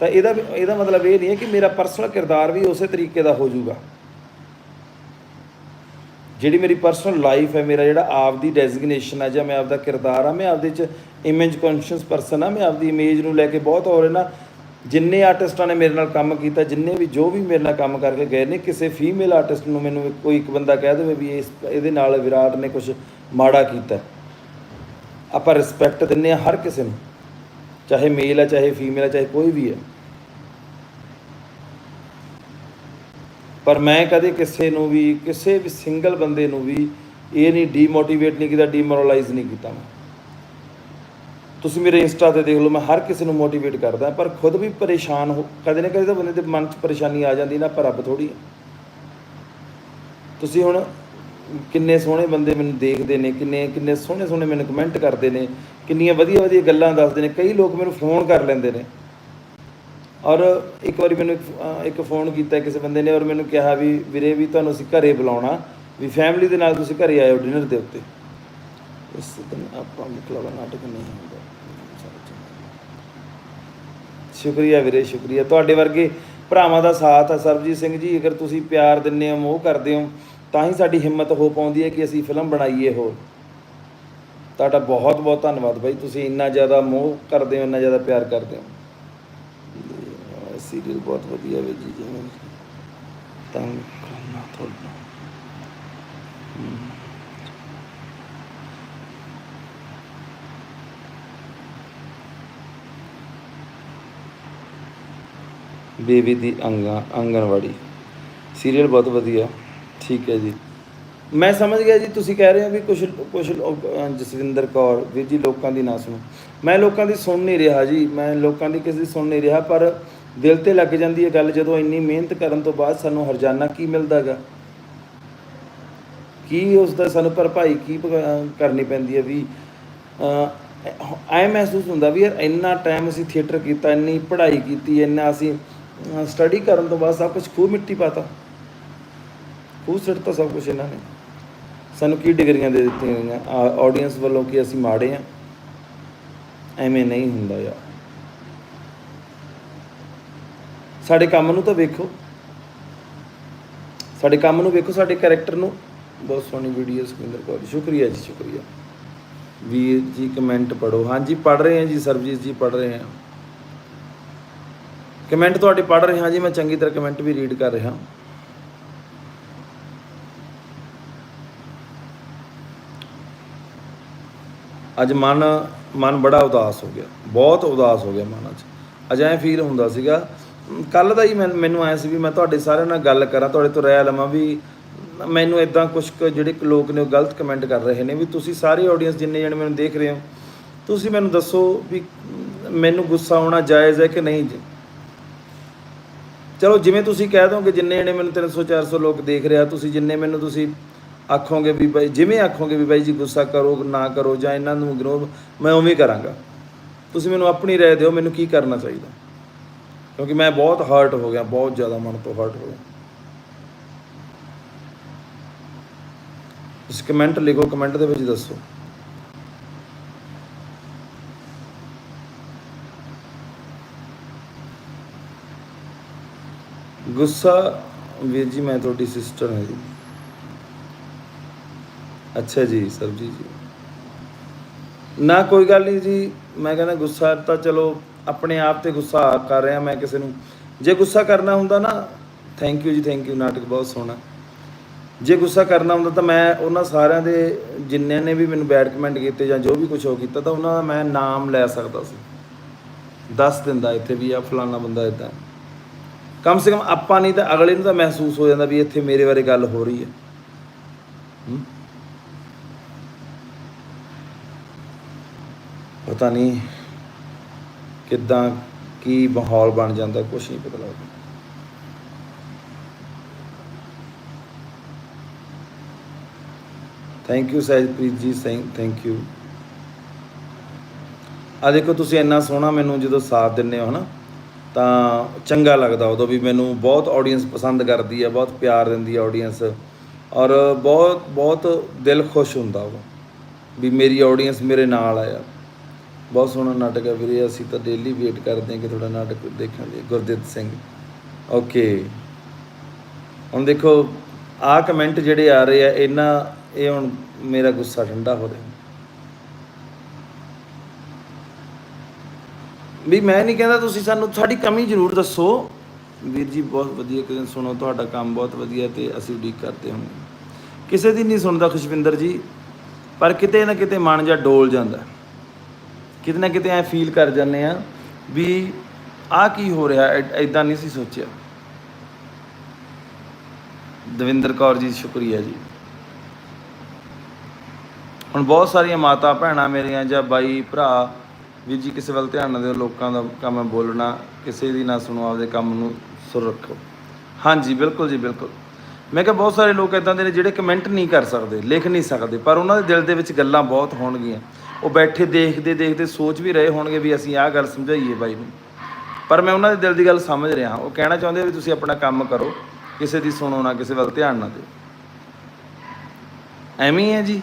ਤਾਂ ਇਹਦਾ ਵੀ- ਇਹਦਾ ਮਤਲਬ ਇਹ ਨਹੀਂ ਹੈ ਕਿ ਮੇਰਾ ਪਰਸਨਲ ਕਿਰਦਾਰ ਵੀ ਉਸੇ ਤਰੀਕੇ ਦਾ ਹੋ ਜਾਊਗਾ। ਜਿਹੜੀ ਮੇਰੀ ਪਰਸਨਲ ਲਾਈਫ ਹੈ, ਮੇਰਾ ਜਿਹੜਾ ਆਪ ਦੀ ਡੈਜ਼ਿਗਨੇਸ਼ਨ ਹੈ ਜਾਂ ਮੈਂ ਆਪਦਾ ਕਿਰਦਾਰ ਆ, ਮੈਂ ਆਪਦੇ ਚ ਇਮੇਜ ਕੌਨਸ਼ੀਅਸ ਪਰਸਨ ਆ, ਮੈਂ ਆਪਦੀ ਇਮੇਜ ਨੂੰ ਲੈ ਕੇ ਬਹੁਤ ਔਰ ਨਾ। ਜਿੰਨੇ ਆਰਟਿਸਟਾਂ ਨੇ ਮੇਰੇ ਨਾਲ ਕੰਮ ਕੀਤਾ, ਜਿੰਨੇ ਵੀ ਜੋ ਵੀ ਮੇਰੇ ਨਾਲ ਕੰਮ ਕਰਕੇ ਗਏ ਨੇ, ਕਿਸੇ ਫੀਮੇਲ ਆਰਟਿਸਟ ਨੂੰ ਮੈਨੂੰ ਕੋਈ ਇੱਕ ਬੰਦਾ ਕਹਿ ਦੇਵੇ ਵੀ ਇਸ ਇਹਦੇ ਨਾਲ ਵਿਰਾਟ ਨੇ ਕੁਝ ਮਾੜਾ ਕੀਤਾ। ਆਪਾਂ ਰਿਸਪੈਕਟ ਦਿੰਨੇ ਆ ਹਰ ਕਿਸੇ ਨੂੰ, ਚਾਹੇ ਮੇਲ ਹੈ, ਚਾਹੇ ਫੀਮੇਲ ਹੈ, ਚਾਹੇ ਕੋਈ ਵੀ ਹੈ। ਪਰ ਮੈਂ ਕਦੇ ਕਿਸੇ ਨੂੰ ਵੀ, ਕਿਸੇ ਵੀ ਸਿੰਗਲ ਬੰਦੇ ਨੂੰ ਵੀ ਇਹ ਨਹੀਂ ਡੀਮੋਟੀਵੇਟ ਨਹੀਂ ਕੀਤਾ ਡੀਮੋਰਲਾਈਜ਼ ਨਹੀਂ ਕੀਤਾ ਮੈਂ। ਤੁਸੀਂ ਮੇਰੇ ਇੰਸਟਾ ਤੇ ਦੇਖ ਲਓ, ਮੈਂ ਹਰ ਕਿਸੇ ਨੂੰ ਮੋਟੀਵੇਟ ਕਰਦਾ, ਪਰ ਖੁਦ ਵੀ ਪਰੇਸ਼ਾਨ ਹੋ, ਕਦੇ ਨਾ ਕਦੇ ਤਾਂ ਬੰਦੇ ਦੇ ਮਨ 'ਚ ਪਰੇਸ਼ਾਨੀ ਆ ਜਾਂਦੀ ਨਾ, ਪਰ ਰੱਬ ਥੋੜੀ ਤੁਸੀਂ ਹੁਣ ਕਿੰਨੇ ਸੋਹਣੇ ਬੰਦੇ ਮੈਨੂੰ ਦੇਖਦੇ ਨੇ, ਕਿੰਨੇ ਕਿੰਨੇ ਸੋਹਣੇ ਸੋਹਣੇ ਮੈਨੂੰ ਕਮੈਂਟ ਕਰਦੇ ਨੇ, ਕਿੰਨੀਆਂ ਵਧੀਆ ਵਧੀਆ ਗੱਲਾਂ ਦੱਸਦੇ ਨੇ, ਕਈ ਲੋਕ ਮੈਨੂੰ ਫੋਨ ਕਰ ਲੈਂਦੇ ਨੇ। ਔਰ ਇੱਕ ਵਾਰੀ ਮੈਨੂੰ ਇੱਕ, ਫੋਨ ਕੀਤਾ ਕਿਸੇ ਬੰਦੇ ਨੇ ਔਰ ਮੈਨੂੰ ਕਿਹਾ ਵੀ ਵੀਰੇ ਵੀ ਤੁਹਾਨੂੰ ਅਸੀਂ ਘਰੇ ਬੁਲਾਉਣਾ ਵੀ ਫੈਮਿਲੀ ਦੇ ਨਾਲ ਤੁਸੀਂ ਘਰੇ ਆਇਓ ਡਿਨਰ ਦੇ ਉੱਤੇ। ਇਸ ਦਿਨ ਆਪਾਂ ਮਤਲਬ ਨਾਟਕ ਨਹੀਂ ਹੁੰਦਾ। ਸ਼ੁਕਰੀਆ ਵੀਰੇ ਸ਼ੁਕਰੀਆ। ਤੁਹਾਡੇ ਵਰਗੇ ਭਰਾਵਾਂ ਦਾ ਸਾਥ ਆ। ਸਰਬਜੀਤ ਸਿੰਘ ਜੀ ਅਗਰ ਤੁਸੀਂ ਪਿਆਰ ਦਿੰਦੇ ਹੋ ਮੋਹ ਕਰਦੇ ਹੋ ਤਾਂ ਹੀ ਸਾਡੀ ਹਿੰਮਤ ਹੋ ਪਾਉਂਦੀ ਹੈ ਕਿ ਅਸੀਂ ਫਿਲਮ ਬਣਾਈਏ ਹੋਰ। ਤੁਹਾਡਾ ਬਹੁਤ ਬਹੁਤ ਧੰਨਵਾਦ ਬਾਈ। ਤੁਸੀਂ ਇੰਨਾ ਜ਼ਿਆਦਾ ਮੋਹ ਕਰਦੇ ਹੋ ਇੰਨਾ ਜ਼ਿਆਦਾ ਪਿਆਰ ਕਰਦੇ ਹੋ। ਸੀਰੀਅਲ ਬਹੁਤ ਵਧੀਆ ਵੇ ਜੀ ਜਿਵੇਂ ਤੰਗ ਕਰਨਾ ਤੁਹਾਡਾ। ਬੇਬੀ ਦੀ ਅੰਗਾ, ਆਂਗਣਵਾੜੀ। ਸੀਰੀਅਲ ਬਹੁਤ ਵਧੀਆ। ਠੀਕ ਹੈ ਜੀ। ਮੈਂ ਸਮਝ ਗਿਆ ਜੀ, ਤੁਸੀਂ ਕਹਿ ਰਹੇ ਹੋ ਵੀ ਕੁਝ ਕੁਝ ਜਸਵਿੰਦਰ ਕੌਰ, ਵੀਰ ਜੀ ਲੋਕਾਂ ਦੀ ਨਾ ਸੁਣੋ। ਮੈਂ ਲੋਕਾਂ ਦੀ ਸੁਣ ਨਹੀਂ ਰਿਹਾ ਜੀ। ਮੈਂ ਲੋਕਾਂ ਦੀ ਕਿਸੇ ਦੀ ਸੁਣ ਨਹੀਂ ਰਿਹਾ, ਪਰ ਦਿਲ ਤੇ ਲੱਗ ਜਾਂਦੀ ਹੈ ਗੱਲ ਜਦੋਂ ਇੰਨੀ ਮਿਹਨਤ ਕਰਨ ਤੋਂ ਬਾਅਦ ਸਾਨੂੰ ਹਰਜਾਨਾ ਕੀ ਮਿਲਦਾਗਾ? ਕੀ ਉਸ ਦਾ ਸਾਨੂੰ ਭਰਪਾਈ ਕੀ ਕਰਨੀ ਪੈਂਦੀ ਹੈ ਵੀ ਐ ਮਹਿਸੂਸ ਹੁੰਦਾ ਵੀ ਯਾਰ ਇੰਨਾ ਟਾਈਮ ਅਸੀਂ ਥੀਏਟਰ ਕੀਤਾ, ਇੰਨੀ ਪੜ੍ਹਾਈ ਕੀਤੀ, ਇੰਨਾ ਅਸੀਂ ਸਟੱਡੀ ਕਰਨ ਤੋਂ ਬਾਅਦ ਸਭ ਕੁਝ ਖੂਹ ਮਿੱਟੀ ਪਾਤਾ। ਖੂਹ ਸਿੱਟਤਾ ਸਭ ਕੁਝ ਇਹਨਾਂ ਨੇ। ਸਾਨੂੰ ਕੀ ਡਿਗਰੀਆਂ ਦੇ ਦਿੱਤੀਆਂ ਗਈਆਂ? ਆਡੀਅנס ਵੱਲੋਂ ਕਿ ਅਸੀਂ ਮਾੜੇ ਆ? ਐਵੇਂ ਨਹੀਂ ਹੁੰਦਾ ਯਾਰ। ਸਾਡੇ ਕੰਮ ਨੂੰ ਤਾਂ ਵੇਖੋ। ਸਾਡੇ ਕੰਮ ਨੂੰ ਵੇਖੋ, ਸਾਡੇ ਕੈਰੈਕਟਰ ਨੂੰ। ਬਹੁਤ ਸੋਹਣੀ ਵੀਡੀਓ ਸੁਖਿੰਦਰ ਕੌਰ ਜੀ। ਸ਼ੁਕਰੀਆ ਜੀ, ਸ਼ੁਕਰੀਆ। ਵੀਰ ਜੀ ਕਮੈਂਟ ਪੜੋ ਹਾਂਜੀ ਪੜ ਰਹੇ ਹਾਂ ਜੀ, ਸਰਬਜੀਤ ਜੀ ਪੜ ਰਹੇ ਹਾਂ। ਕਮੈਂਟ ਤੁਹਾਡੇ ਪੜ ਰਹੇ ਹਾਂ ਜੀ, ਮੈਂ ਚੰਗੀ ਤਰ੍ਹਾਂ ਕਮੈਂਟ ਵੀ ਰੀਡ ਕਰ ਰਿਹਾ। ਅੱਜ ਮਨ ਮਨ ਬੜਾ ਉਦਾਸ ਹੋ ਗਿਆ। ਬਹੁਤ ਉਦਾਸ ਹੋ ਗਿਆ ਮਨ ਅੱਜ। ਅੱਜ ਫੀਲ ਹੁੰਦਾ ਸੀਗਾ। ਕੱਲ ਦਾ ਹੀ ਮੈਂ- ਮੈਨੂੰ ਆਇਆ ਸੀ ਵੀ ਮੈਂ ਤੁਹਾਡੇ ਸਾਰਿਆਂ ਨਾਲ ਗੱਲ ਕਰਾਂ, ਤੁਹਾਡੇ ਤੋਂ ਰਾਇ ਲਵਾਂ ਵੀ ਮੈਨੂੰ ਇਦਾਂ ਕੁਝ ਜਿਹੜੇ ਲੋਕ ਨੇ ਉਹ ਗਲਤ ਕਮੈਂਟ ਕਰ ਰਹੇ ਨੇ ਵੀ ਤੁਸੀਂ ਸਾਰੇ ਆਡੀਅנס ਜਿੰਨੇ ਜਣੇ ਮੈਨੂੰ ਦੇਖ ਰਹੇ ਹੋ, ਤੁਸੀਂ ਮੈਨੂੰ ਦੱਸੋ ਵੀ ਮੈਨੂੰ ਗੁੱਸਾ ਆਉਣਾ ਜਾਇਜ਼ ਹੈ ਕਿ ਨਹੀਂ ਜੀ? ਚਲੋ ਜਿਵੇਂ ਤੁਸੀਂ ਕਹਿ ਦੋਗੇ ਜਿੰਨੇ ਜਣੇ ਮੈਨੂੰ 300 400 ਲੋਕ ਦੇਖ ਰਿਹਾ, ਤੁਸੀਂ ਜਿੰਨੇ ਮੈਨੂੰ ਤੁਸੀਂ ਆਖੋਗੇ ਵੀ ਬਾਈ, ਜਿਵੇਂ ਆਖੋਗੇ ਵੀ ਬਾਈ ਜੀ ਗੁੱਸਾ ਕਰੋ, ਨਾ ਕਰੋ ਜਾਂ ਇਹਨਾਂ ਨੂੰ ਇਗਨੋਰ ਮੈਂ ਉਵੇਂ ਕਰਾਂਗਾ। ਤੁਸੀਂ ਮੈਨੂੰ ਆਪਣੀ ਰਾਏ ਦਿਓ, ਮੈਨੂੰ ਕੀ ਕਰਨਾ ਚਾਹੀਦਾ? ਕਿਉਂਕਿ ਮੈਂ ਬਹੁਤ ਹਰਟ ਹੋ ਗਿਆ, ਬਹੁਤ ਜ਼ਿਆਦਾ ਮਨ ਤੋਂ ਹਰਟ ਹੋ ਗਿਆ। ਤੁਸੀਂ ਕਮੈਂਟ ਲਿਖੋ ਕਮੈਂਟ ਦੇ ਵਿੱਚ ਦੱਸੋ। ਗੁੱਸਾ, ਵੀਰ ਜੀ, ਮੈਂ ਤੁਹਾਡੀ ਸਿਸਟਰ ਹਾਂ ਜੀ। ਅੱਛਾ ਜੀ, ਸਰਬਜੀਤ ਜੀ। ਨਾ, ਕੋਈ ਗੱਲ ਨਹੀਂ ਜੀ, ਮੈਂ ਕਹਿੰਦਾ ਗੁੱਸਾ ਤਾਂ ਚਲੋ ਆਪਣੇ ਆਪ ਤੇ ਗੁੱਸਾ ਕਰ ਰਿਹਾ ਮੈਂ ਕਿਸੇ ਨੂੰ। ਜੇ ਗੁੱਸਾ ਕਰਨਾ ਹੁੰਦਾ ਨਾ thank you ji thank you ਨਾਟਕ ਬਹੁਤ ਸੋਹਣਾ। ਜੇ ਗੁੱਸਾ ਕਰਨਾ ਹੁੰਦਾ ਤਾਂ ਮੈਂ ਉਹਨਾਂ ਸਾਰਿਆਂ ਦੇ ਜਿੰਨਿਆਂ ਨੇ ਵੀ ਮੈਨੂੰ ਬੈਡ ਕਮੈਂਟ ਕੀਤੇ ਜਾਂ ਜੋ ਵੀ ਕੁਝ ਹੋ ਕੀਤਾ, ਤਾਂ ਉਹਨਾਂ ਦਾ ਮੈਂ ਨਾਮ ਲੈ ਸਕਦਾ ਸੀ। ਦੱਸ ਦਿੰਦਾ ਇੱਥੇ ਵੀ ਆ ਫਲਾਣਾ ਬੰਦਾ ਇਦਾਂ ਕਮ ਸੇ ਕਮ ਆਪਾਂ ਨਹੀਂ ਤਾਂ ਅਗਲੇ ਨੂੰ ਤਾਂ ਮਹਿਸੂਸ ਹੋ ਜਾਂਦਾ ਵੀ ਇੱਥੇ ਮੇਰੇ ਬਾਰੇ ਗੱਲ ਹੋ ਰਹੀ ਹੈ? ਪਤਾ ਨਹੀਂ ਕਿੱਦਾਂ ਕੀ ਮਾਹੌਲ ਬਣ ਜਾਂਦਾ, ਕੁਛ ਨਹੀਂ ਪਤਾ ਲੱਗਦਾ। ਥੈਂਕ ਯੂ ਸਹਿਜਪ੍ਰੀਤ ਜੀ ਥੈਂਕ ਯੂ ਆ ਦੇਖੋ, ਤੁਸੀਂ ਇੰਨਾ ਸੋਹਣਾ ਮੈਨੂੰ ਜਦੋਂ ਸਾਥ ਦਿੰਨੇ ਹੋ ਹਨਾ ਤਾਂ ਚੰਗਾ ਲੱਗਦਾ ਉਦੋਂ ਵੀ ਮੈਨੂੰ ਬਹੁਤ ਆਡੀਅנס ਪਸੰਦ ਕਰਦੀ ਹੈ ਬਹੁਤ ਪਿਆਰ ਦਿੰਦੀ ਹੈ ਆਡੀਅנס ਔਰ ਬਹੁਤ ਬਹੁਤ ਦਿਲ ਖੁਸ਼ ਹੁੰਦਾ ਉਹ ਵੀ ਮੇਰੀ ਆਡੀਅנס ਮੇਰੇ ਨਾਲ ਆਇਆ ਬਹੁਤ ਸੋਹਣਾ ਨਾਟਕ ਹੈ ਵੀਰੇ, ਅਸੀਂ ਤਾਂ ਡੇਲੀ ਵੇਟ ਕਰਦੇ ਹਾਂ ਕਿ ਤੁਹਾਡਾ ਨਾਟਕ ਦੇਖਣ ਲਈ। ਗੁਰਦਿੱਤ ਸਿੰਘ। ਓਕੇ ਹੁਣ ਦੇਖੋ, ਆਹ ਕਮੈਂਟ ਜਿਹੜੇ ਆ ਰਹੇ ਆ ਇਹਨਾਂ ਇਹ ਹੁਣ ਮੇਰਾ ਗੁੱਸਾ ਠੰਡਾ ਹੋ ਰਿਹਾ। ਵੀ ਮੈਂ ਨਹੀਂ ਕਹਿੰਦਾ ਤੁਸੀਂ ਸਾਨੂੰ, ਸਾਡੀ ਕਮੀ ਜ਼ਰੂਰ ਦੱਸੋ। ਵੀਰ ਜੀ, ਬਹੁਤ ਵਧੀਆ ਕਿਤੇ ਸੁਣੋ, ਤੁਹਾਡਾ ਕੰਮ ਬਹੁਤ ਵਧੀਆ ਤੇ ਅਸੀਂ ਉਡੀਕ ਕਰਦੇ ਹਾਂ। ਕਿਸੇ ਦੀ ਨਹੀਂ ਸੁਣਦਾ ਖੁਸ਼ਵਿੰਦਰ ਜੀ, ਪਰ ਕਿਤੇ ਨਾ ਕਿਤੇ ਮਨ ਜਾਂ ਡੋਲ ਜਾਂਦਾ। ਕਿਤੇ ਨਾ ਕਿਤੇ ਐ ਫੀਲ ਕਰ ਜਾਂਦੇ ਆ ਵੀ ਆਹ ਕੀ ਹੋ ਰਿਹਾ ਐਦਾਂ ਨਹੀਂ ਸੀ ਸੋਚਿਆ। ਦਵਿੰਦਰ ਕੌਰ ਜੀ, ਸ਼ੁਕਰੀਆ ਜੀ। ਹੁਣ ਬਹੁਤ ਸਾਰੀਆਂ ਮਾਤਾ ਭੈਣਾਂ ਮੇਰੀਆਂ ਜਾਂ ਬਾਈ, ਭਰਾ, ਵੀਰ ਜੀ, ਕਿਸੇ ਵੱਲ ਧਿਆਨ ਨਾ ਦਿਓ, ਲੋਕਾਂ ਦਾ ਕੰਮ ਬੋਲਣਾ, ਕਿਸੇ ਦੀ ਨਾ ਸੁਣੋ, ਆਪਦੇ ਕੰਮ ਨੂੰ ਸੁਰ ਰੱਖੋ। ਹਾਂਜੀ, ਬਿਲਕੁਲ ਜੀ, ਬਿਲਕੁਲ। ਮੈਂ ਕਿਹਾ ਬਹੁਤ ਸਾਰੇ ਲੋਕ ਇਦਾਂ ਦੇ ਨੇ ਜਿਹੜੇ ਕਮੈਂਟ ਨਹੀਂ ਕਰ ਸਕਦੇ, ਲਿਖ ਨਹੀਂ ਸਕਦੇ, ਪਰ ਉਹਨਾਂ ਦੇ ਦਿਲ ਦੇ ਵਿੱਚ ਗੱਲਾਂ ਬਹੁਤ ਹੋਣਗੀਆਂ। ਉਹ ਬੈਠੇ ਦੇਖਦੇ ਦੇਖਦੇ ਸੋਚ ਵੀ ਰਹੇ ਹੋਣਗੇ ਵੀ ਅਸੀਂ ਆਹ ਗੱਲ ਸਮਝਾਈਏ ਬਾਈ ਨੂੰ। ਪਰ ਮੈਂ ਉਹਨਾਂ ਦੇ ਦਿਲ ਦੀ ਗੱਲ ਸਮਝ ਰਿਹਾ ਉਹ ਕਹਿਣਾ ਚਾਹੁੰਦੇ ਵੀ ਤੁਸੀਂ ਆਪਣਾ ਕੰਮ ਕਰੋ, ਕਿਸੇ ਦੀ ਸੁਣੋ ਨਾ, ਕਿਸੇ ਵੱਲ ਧਿਆਨ ਨਾ ਦਿਓ। ਐਵੇਂ ਹੀ ਹੈ ਜੀ।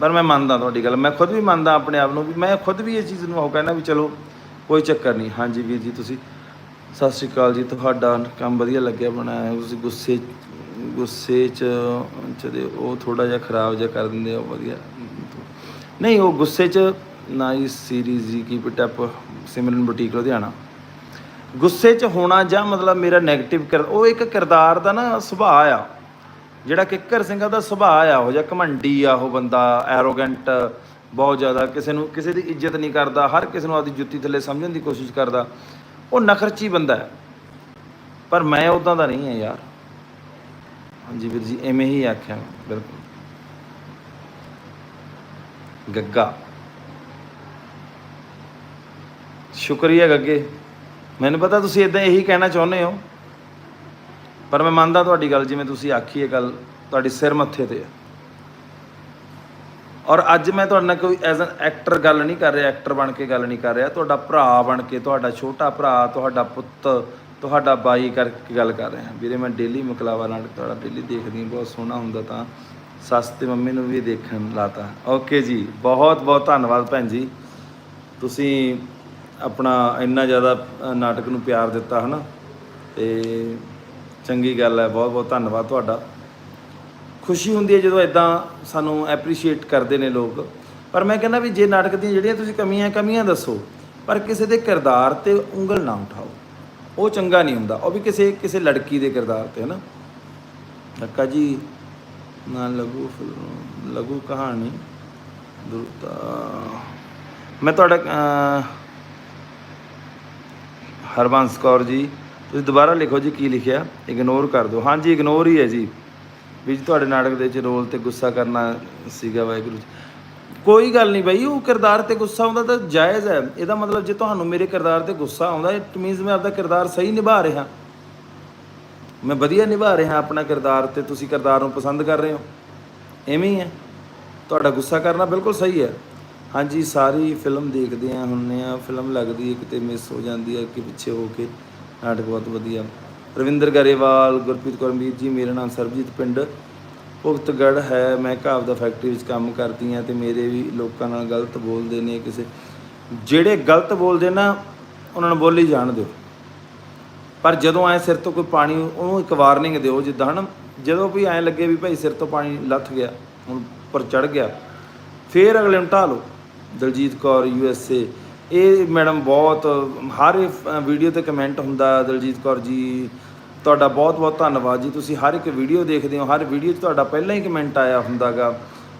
ਪਰ ਮੈਂ ਮੰਨਦਾ ਤੁਹਾਡੀ ਗੱਲ। ਮੈਂ ਖੁਦ ਵੀ ਮੰਨਦਾ ਆਪਣੇ ਆਪ ਨੂੰ ਵੀ, ਮੈਂ ਖੁਦ ਵੀ ਇਹ ਚੀਜ਼ ਨੂੰ ਉਹ ਕਹਿੰਦਾ ਵੀ ਚਲੋ, ਕੋਈ ਚੱਕਰ ਨਹੀਂ। ਹਾਂਜੀ ਵੀਰ ਜੀ, ਤੁਸੀਂ ਸਤਿ ਸ਼੍ਰੀ ਅਕਾਲ ਜੀ। ਤੁਹਾਡਾ ਕੰਮ ਵਧੀਆ ਲੱਗਿਆ ਬਣਾਇਆ। ਤੁਸੀਂ ਗੁੱਸੇ ਗੁੱਸੇ ਚ ਚ ਉਹ ਥੋੜਾ ਜਿਹਾ ਖਰਾਬ ਜਿਹਾ ਕਰ ਦਿੰਦੇ ਹੋ ਵਧੀਆ। ਨਹੀਂ ਉਹ ਗੁੱਸੇ ਚ nice series ji keep it up Simran boutique Ludhiana. ਗੁੱਸੇ ਚ ਹੋਣਾ ਜਾਂ ਮਤਲਬ ਮੇਰਾ 네ਗੇਟਿਵ ਕਰ ਉਹ ਇੱਕ ਕਿਰਦਾਰ ਦਾ ਨਾ ਸੁਭਾਅ ਆ। ਜਿਹੜਾ ਕਿੱਕਰ ਸਿੰਘਾਂ ਦਾ ਸੁਭਾਅ ਆ ਉਹ ਜਿਹਾ ਘਮੰਡੀ ਆ ਉਹ ਬੰਦਾ ਐਰੋਗੈਂਟ ਬਹੁਤ ਜ਼ਿਆਦਾ ਕਿਸੇ ਨੂੰ ਕਿਸੇ ਦੀ ਇੱਜ਼ਤ ਨਹੀਂ ਕਰਦਾ ਹਰ ਕਿਸੇ ਨੂੰ ਆਪਦੀ ਜੁੱਤੀ ਥੱਲੇ ਸਮਝਣ ਦੀ ਕੋਸ਼ਿਸ਼ ਕਰਦਾ। ਉਹ ਨਖਰਚੀ ਬੰਦਾ ਹੈ। ਪਰ ਮੈਂ ਉਦਾਂ ਦਾ ਨਹੀਂ ਹਾਂ ਯਾਰ। ਹਾਂਜੀ ਵੀਰ ਜੀ ਐਵੇਂ ਹੀ ਆਖਿਆ ਮੈਂ, ਬਿਲਕੁਲ। ਗੱਗਾ। ਸ਼ੁਕਰੀਆ ਗੱਗੇ। ਮੈਨੂੰ ਪਤਾ ਤੁਸੀਂ ਇਦਾਂ ਇਹੀ ਕਹਿਣਾ ਚਾਹੁੰਦੇ ਹੋ, ਪਰ ਮੈਂ ਮੰਨਦਾ ਤੁਹਾਡੀ ਗੱਲ ਜਿਵੇਂ ਤੁਸੀਂ ਆਖੀ ਇਹ ਗੱਲ ਤੁਹਾਡੀ ਸਿਰ ਮੱਥੇ ਤੇ ਹੈ ਔਰ ਅੱਜ ਮੈਂ ਤੁਹਾਡੇ ਨਾਲ ਕੋਈ ਐਜ਼ ਐਨ ਐਕਟਰ ਗੱਲ ਨਹੀਂ ਕਰ ਰਿਹਾ, ਐਕਟਰ ਬਣ ਕੇ ਗੱਲ ਨਹੀਂ ਕਰ ਰਿਹਾ। ਤੁਹਾਡਾ ਭਰਾ ਬਣ ਕੇ, ਤੁਹਾਡਾ ਛੋਟਾ ਭਰਾ, ਤੁਹਾਡਾ ਪੁੱਤ, ਤੁਹਾਡਾ ਬਾਈ ਕਰਕੇ ਗੱਲ ਕਰ ਰਿਹਾ। ਵੀਰੇ, ਮੈਂ ਡੇਲੀ ਮਕਲਾਵਾ ਨਾਲ ਤੁਹਾਡਾ ਡੇਲੀ ਦੇਖਦੀ ਬਹੁਤ ਸੋਹਣਾ ਹੁੰਦਾ ਤਾਂ। ਸੱਸ ਤੇ ਮੰਮੀ ਨੂੰ ਵੀ ਦੇਖਣ ਲਾਤਾ। ਓਕੇ ਜੀ, ਬਹੁਤ ਬਹੁਤ ਧੰਨਵਾਦ ਭੈਣ ਜੀ। ਤੁਸੀਂ ਆਪਣਾ ਇੰਨਾ ਜ਼ਿਆਦਾ ਨਾਟਕ ਨੂੰ ਪਿਆਰ ਦਿੱਤਾ, ਹਨਾ? ਤੇ ਚੰਗੀ ਗੱਲ ਹੈ, ਬਹੁਤ ਬਹੁਤ ਧੰਨਵਾਦ ਤੁਹਾਡਾ। ਖੁਸ਼ੀ ਹੁੰਦੀ ਹੈ ਜਦੋਂ ਇਦਾਂ ਸਾਨੂੰ ਐਪਰੀਸ਼ੀਏਟ ਕਰਦੇ ਨੇ ਲੋਕ। ਪਰ ਮੈਂ ਕਹਿੰਦਾ ਵੀ ਜੇ ਨਾਟਕ ਦੀਆਂ ਜਿਹੜੀਆਂ ਤੁਸੀਂ ਕਮੀਆਂ ਕਮੀਆਂ ਦੱਸੋ। ਪਰ ਕਿਸੇ ਦੇ ਕਿਰਦਾਰ ਤੇ ਉਂਗਲ ਨਾ ਉਠਾਓ। ਉਹ ਚੰਗਾ ਨਹੀਂ ਹੁੰਦਾ। ਉਹ ਵੀ ਕਿਸੇ ਕਿਸੇ ਲੜਕੀ ਦੇ ਕਿਰਦਾਰ ਤੇ ਹੈ ਨਾ ਲੱਕਾ ਜੀ ਨਾ ਲਘੂ ਫਿਲਮ ਲਘੂ ਕਹਾਣੀ, ਦੁਰਤਾ। ਮੈਂ ਤੁਹਾਡਾ ਹਰਬੰਸ ਕੌਰ ਜੀ, ਤੁਸੀਂ ਦੁਬਾਰਾ ਲਿਖੋ ਜੀ ਕੀ ਲਿਖਿਆ? ਇਗਨੋਰ ਕਰ ਦਿਓ। ਹਾਂਜੀ ਇਗਨੋਰ ਹੀ ਹੈ ਜੀ। ਵੀ ਜੀ ਤੁਹਾਡੇ ਨਾਟਕ ਦੇ ਵਿੱਚ ਰੋਲ ਤੇ ਗੁੱਸਾ ਕਰਨਾ ਸੀਗਾ ਵਾਹਿਗੁਰੂ ਜੀ। ਕੋਈ ਗੱਲ ਨਹੀਂ ਬਾਈ, ਉਹ ਕਿਰਦਾਰ ਤੇ ਗੁੱਸਾ ਆਉਂਦਾ ਤਾਂ ਜਾਇਜ਼ ਹੈ। ਇਹਦਾ ਮਤਲਬ ਜੇ ਤੁਹਾਨੂੰ ਮੇਰੇ ਕਿਰਦਾਰ ਤੇ ਗੁੱਸਾ ਆਉਂਦਾ ਇਟ ਮੀਨਸ ਮੈਂ ਆਪਦਾ ਕਿਰਦਾਰ ਸਹੀ ਨਿਭਾ ਰਿਹਾ। ਮੈਂ ਵਧੀਆ ਨਿਭਾ ਰਿਹਾ ਆਪਣਾ ਕਿਰਦਾਰ ਤੇ ਤੁਸੀਂ ਕਿਰਦਾਰ ਨੂੰ ਪਸੰਦ ਕਰ ਰਹੇ ਹੋ। ਐਵੇਂ ਹੀ ਹੈ। ਤੁਹਾਡਾ ਗੁੱਸਾ ਕਰਨਾ ਬਿਲਕੁਲ ਸਹੀ ਹੈ। ਹਾਂਜੀ, ਸਾਰੀ ਫਿਲਮ ਦੇਖਦੇ ਆ ਹੁੰਨੇ ਆ ਫਿਲਮ ਲੱਗਦੀ ਹੈ, ਕਿਤੇ ਮਿਸ ਹੋ ਜਾਂਦੀ ਹੈ ਕਿ ਪਿੱਛੇ ਹੋ ਕੇ। ਨਾਟਕ ਬਹੁਤ ਵਧੀਆ। ਰਵਿੰਦਰ ਗਰੇਵਾਲ, ਗੁਰਪ੍ਰੀਤ ਕੌਰ ਮੀਰ ਜੀ, ਮੇਰਾ ਨਾਮ ਸਰਬਜੀਤ ਪਿੰਡ। ਭੁਗਤਗੜ ਹੈ। ਮੈਂ ਘਾਵ ਦਾ ਫੈਕਟਰੀ ਵਿੱਚ ਕੰਮ ਕਰਦੀ ਹਾਂ ਤੇ ਮੇਰੇ ਵੀ ਲੋਕਾਂ ਨਾਲ ਗਲਤ ਬੋਲਦੇ ਨੇ ਕਿਸੇ। ਜਿਹੜੇ ਗਲਤ ਬੋਲਦੇ ਨਾ, ਉਹਨਾਂ ਨੂੰ ਬੋਲੀ ਜਾਣ ਦਿਓ। ਪਰ ਜਦੋਂ ਐ ਸਿਰ ਤੋਂ ਕੋਈ ਪਾਣੀ, ਉਹਨੂੰ ਇੱਕ ਵਾਰਨਿੰਗ ਦਿਓ ਜਿੱਦਾਂ, ਹਨ? ਜਦੋਂ ਵੀ ਐ ਲੱਗੇ ਵੀ ਭਾਈ ਸਿਰ ਤੋਂ ਪਾਣੀ ਲੱਥ ਗਿਆ, ਹੁਣ ਉੱਪਰ ਚੜ ਗਿਆ, ਫੇਰ ਅਗਲੇ ਨੂੰ ਢਾਹ ਲਓ। Daljeet Kaur U S A ਇਹ ਮੈਡਮ ਬਹੁਤ, ਹਰ ਵੀਡੀਓ ਤੇ ਕਮੈਂਟ ਹੁੰਦਾ, ਦਲਜੀਤ ਕੌਰ ਜੀ, ਤੁਹਾਡਾ ਬਹੁਤ ਬਹੁਤ ਧੰਨਵਾਦ ਜੀ। ਤੁਸੀਂ ਹਰ ਇੱਕ ਵੀਡੀਓ ਦੇਖਦੇ ਹੋ, ਹਰ ਵੀਡੀਓ 'ਚ ਤੁਹਾਡਾ ਪਹਿਲਾਂ ਹੀ ਕਮੈਂਟ ਆਇਆ ਹੁੰਦਾਗਾ।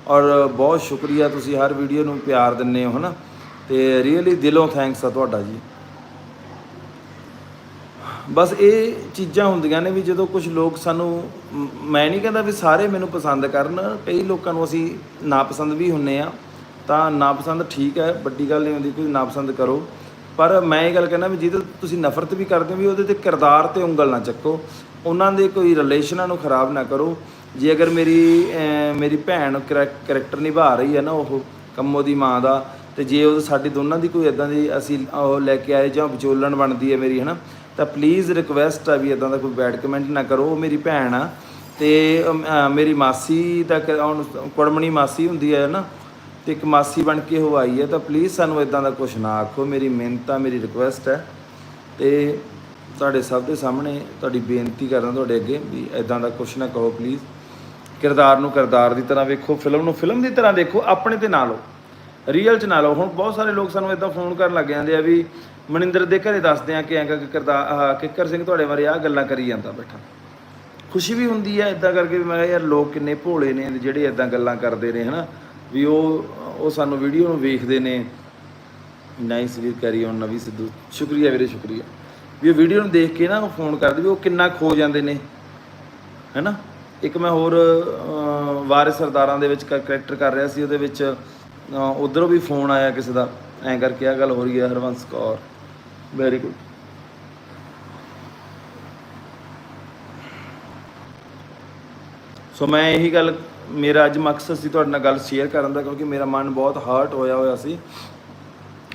ਔਰ ਬਹੁਤ ਸ਼ੁਕਰੀਆ, ਤੁਸੀਂ ਹਰ ਵੀਡੀਓ ਨੂੰ ਪਿਆਰ ਦਿੰਦੇ ਹੋ, ਹਨਾ? ਤੇ ਰੀਅਲੀ ਦਿਲੋਂ ਥੈਂਕਸ ਆ ਤੁਹਾਡਾ ਜੀ। ਬਸ ਇਹ ਚੀਜ਼ਾਂ ਹੁੰਦੀਆਂ ਨੇ ਵੀ ਜਦੋਂ ਕੁਝ ਲੋਕ ਸਾਨੂੰ, ਮੈਂ ਨਹੀਂ ਕਹਿੰਦਾ ਵੀ ਸਾਰੇ ਮੈਨੂੰ ਪਸੰਦ ਕਰਨ, ਕਈ ਲੋਕਾਂ ਨੂੰ ਅਸੀਂ ਨਾਪਸੰਦ ਵੀ ਹੁੰਨੇ ਆ, ਤਾਂ ਨਾਪਸੰਦ ਠੀਕ ਹੈ, ਵੱਡੀ ਗੱਲ ਨਹੀਂ ਹੁੰਦੀ ਕੋਈ ਨਾਪਸੰਦ ਕਰੋ। ਪਰ ਮੈਂ ਇਹ ਗੱਲ ਕਹਿੰਦਾ ਵੀ ਜਿਹਦੇ ਤੁਸੀਂ ਨਫ਼ਰਤ ਵੀ ਕਰਦੇ ਹੋ ਵੀ ਉਹਦੇ ਤੇ ਕਿਰਦਾਰ ਤੇ ਉਂਗਲ ਨਾ ਚੱਕੋ, ਉਹਨਾਂ ਦੇ ਕੋਈ ਰਿਲੇਸ਼ਨਾਂ ਨੂੰ ਖਰਾਬ ਨਾ ਕਰੋ। ਜੇ ਅਗਰ ਮੇਰੀ ਮੇਰੀ ਭੈਣ ਕਰੈਕਟਰ ਨਿਭਾ ਰਹੀ ਹੈ ਨਾ ਉਹ, ਕੰਮੋ ਦੀ ਮਾਂ ਦਾ, ਤੇ ਜੇ ਉਹ ਸਾਡੀ ਦੋਨਾਂ ਦੀ ਕੋਈ ਇਦਾਂ ਦੀ ਅਸੀਂ ਉਹ ਲੈ ਕੇ ਆਏ ਜਾਂ ਵਿਚੋਲਣ ਬਣਦੀ ਹੈ ਮੇਰੀ, ਹਨਾ ਤਾਂ ਪਲੀਜ਼ ਰਿਕਵੈਸਟ ਆ ਵੀ ਇਦਾਂ ਦਾ ਕੋਈ ਬੈਡ ਕਮੈਂਟ ਨਾ ਕਰੋ, ਉਹ ਮੇਰੀ ਭੈਣ ਆ ਤੇ ਮੇਰੀ ਮਾਸੀ ਦਾ ਕ- ਕੁੜਮਣੀ ਮਾਸੀ ਹੁੰਦੀ ਹੈ ਨਾ, ਤੇ ਇੱਕ ਮਾਸੀ ਬਣ ਕੇ ਉਹ ਆਈ ਹੈ ਤਾਂ ਪਲੀਜ਼ ਸਾਨੂੰ ਇਦਾਂ ਦਾ ਕੁਝ ਨਾ ਆਖੋ, ਮੇਰੀ ਮਿਹਨਤ ਆ, ਮੇਰੀ ਰਿਕੁਐਸਟ ਹੈ ਤੇ ਤੁਹਾਡੇ ਸਭ ਦੇ ਸਾਹਮਣੇ ਤੁਹਾਡੀ ਬੇਨਤੀ ਕਰਦਾ ਤੁਹਾਡੇ ਅੱਗੇ ਵੀ ਇਦਾਂ ਦਾ ਕੁਝ ਨਾ ਕਹੋ ਪਲੀਜ਼ ਕਿਰਦਾਰ ਨੂੰ ਕਿਰਦਾਰ ਦੀ ਤਰ੍ਹਾਂ ਵੇਖੋ ਫਿਲਮ ਨੂੰ ਫਿਲਮ ਦੀ ਤਰ੍ਹਾਂ ਦੇਖੋ, ਆਪਣੇ ਤੇ ਨਾ ਲਓ। ਰੀਅਲ ਚ ਨਾ ਲਓ। ਹੁਣ ਬਹੁਤ ਸਾਰੇ ਲੋਕ ਸਾਨੂੰ ਇਦਾਂ ਫੋਨ ਕਰਨ ਲੱਗ ਜਾਂਦੇ ਆ ਵੀ ਮਨਿੰਦਰ ਦੇ ਘਰੇ ਦੱਸਦੇ ਆ ਕਿ ਐਂ ਕਰਕੇ ਕਿਰਦਾਰ ਕਿੱਕਰ ਸਿੰਘ ਤੁਹਾਡੇ ਬਾਰੇ ਆਹ ਗੱਲਾਂ ਕਰੀ ਜਾਂਦਾ ਬੈਠਾ। ਖੁਸ਼ੀ ਵੀ ਹੁੰਦੀ ਹੈ ਇਦਾਂ ਕਰਕੇ ਵੀ ਮੈਂ ਕਿਹਾ ਯਾਰ ਲੋਕ ਕਿੰਨੇ ਭੋਲੇ ਨੇ ਜਿਹੜੇ ਇਦਾਂ ਗੱਲਾਂ ਕਰਦੇ ਨੇ ਹਨਾ? ਵੀ ਉਹ ਉਹ ਸਾਨੂੰ ਵੀਡੀਓ ਨੂੰ ਵੇਖਦੇ ਨੇ। ਨਾਈਸ ਵੀ ਕਰੀ ਔਨ ਨਵੀ ਸਿੱਧੂ। ਸ਼ੁਕਰੀਆ ਵੀਰੇ ਸ਼ੁਕਰੀਆ। ਵੀ ਉਹ ਵੀਡੀਓ ਨੂੰ ਦੇਖ ਕੇ ਨਾ ਉਹ ਫੋਨ ਕਰਦੇ ਵੀ ਉਹ ਕਿੰਨਾ ਖੋ ਜਾਂਦੇ ਨੇ ਹੈਨਾ? ਇੱਕ ਮੈਂ ਹੋਰ ਅਹ, ਵਾਰਿਸ ਸਰਦਾਰਾਂ ਦੇ ਵਿੱਚ ਕਰੈਕਟਰ ਕਰ ਰਿਹਾ ਸੀ ਉਹਦੇ ਵਿੱਚ ਉਧਰੋਂ ਵੀ ਫੋਨ ਆਇਆ ਕਿਸੇ ਦਾ। ਐਂ ਕਰਕੇ ਆ ਗੱਲ ਹੋ ਰਹੀ ਹੈ Harvans Kaur. Very good so ਮੈਂ ਇਹੀ ਗੱਲ, ਮੇਰਾ ਅੱਜ ਮਕਸਦ ਸੀ ਤੁਹਾਡੇ ਨਾਲ ਗੱਲ ਸ਼ੇਅਰ ਕਰਨ ਦਾ, ਕਿਉਂਕਿ ਮੇਰਾ ਮਨ ਬਹੁਤ ਹਰਟ ਹੋਇਆ ਹੋਇਆ ਸੀ।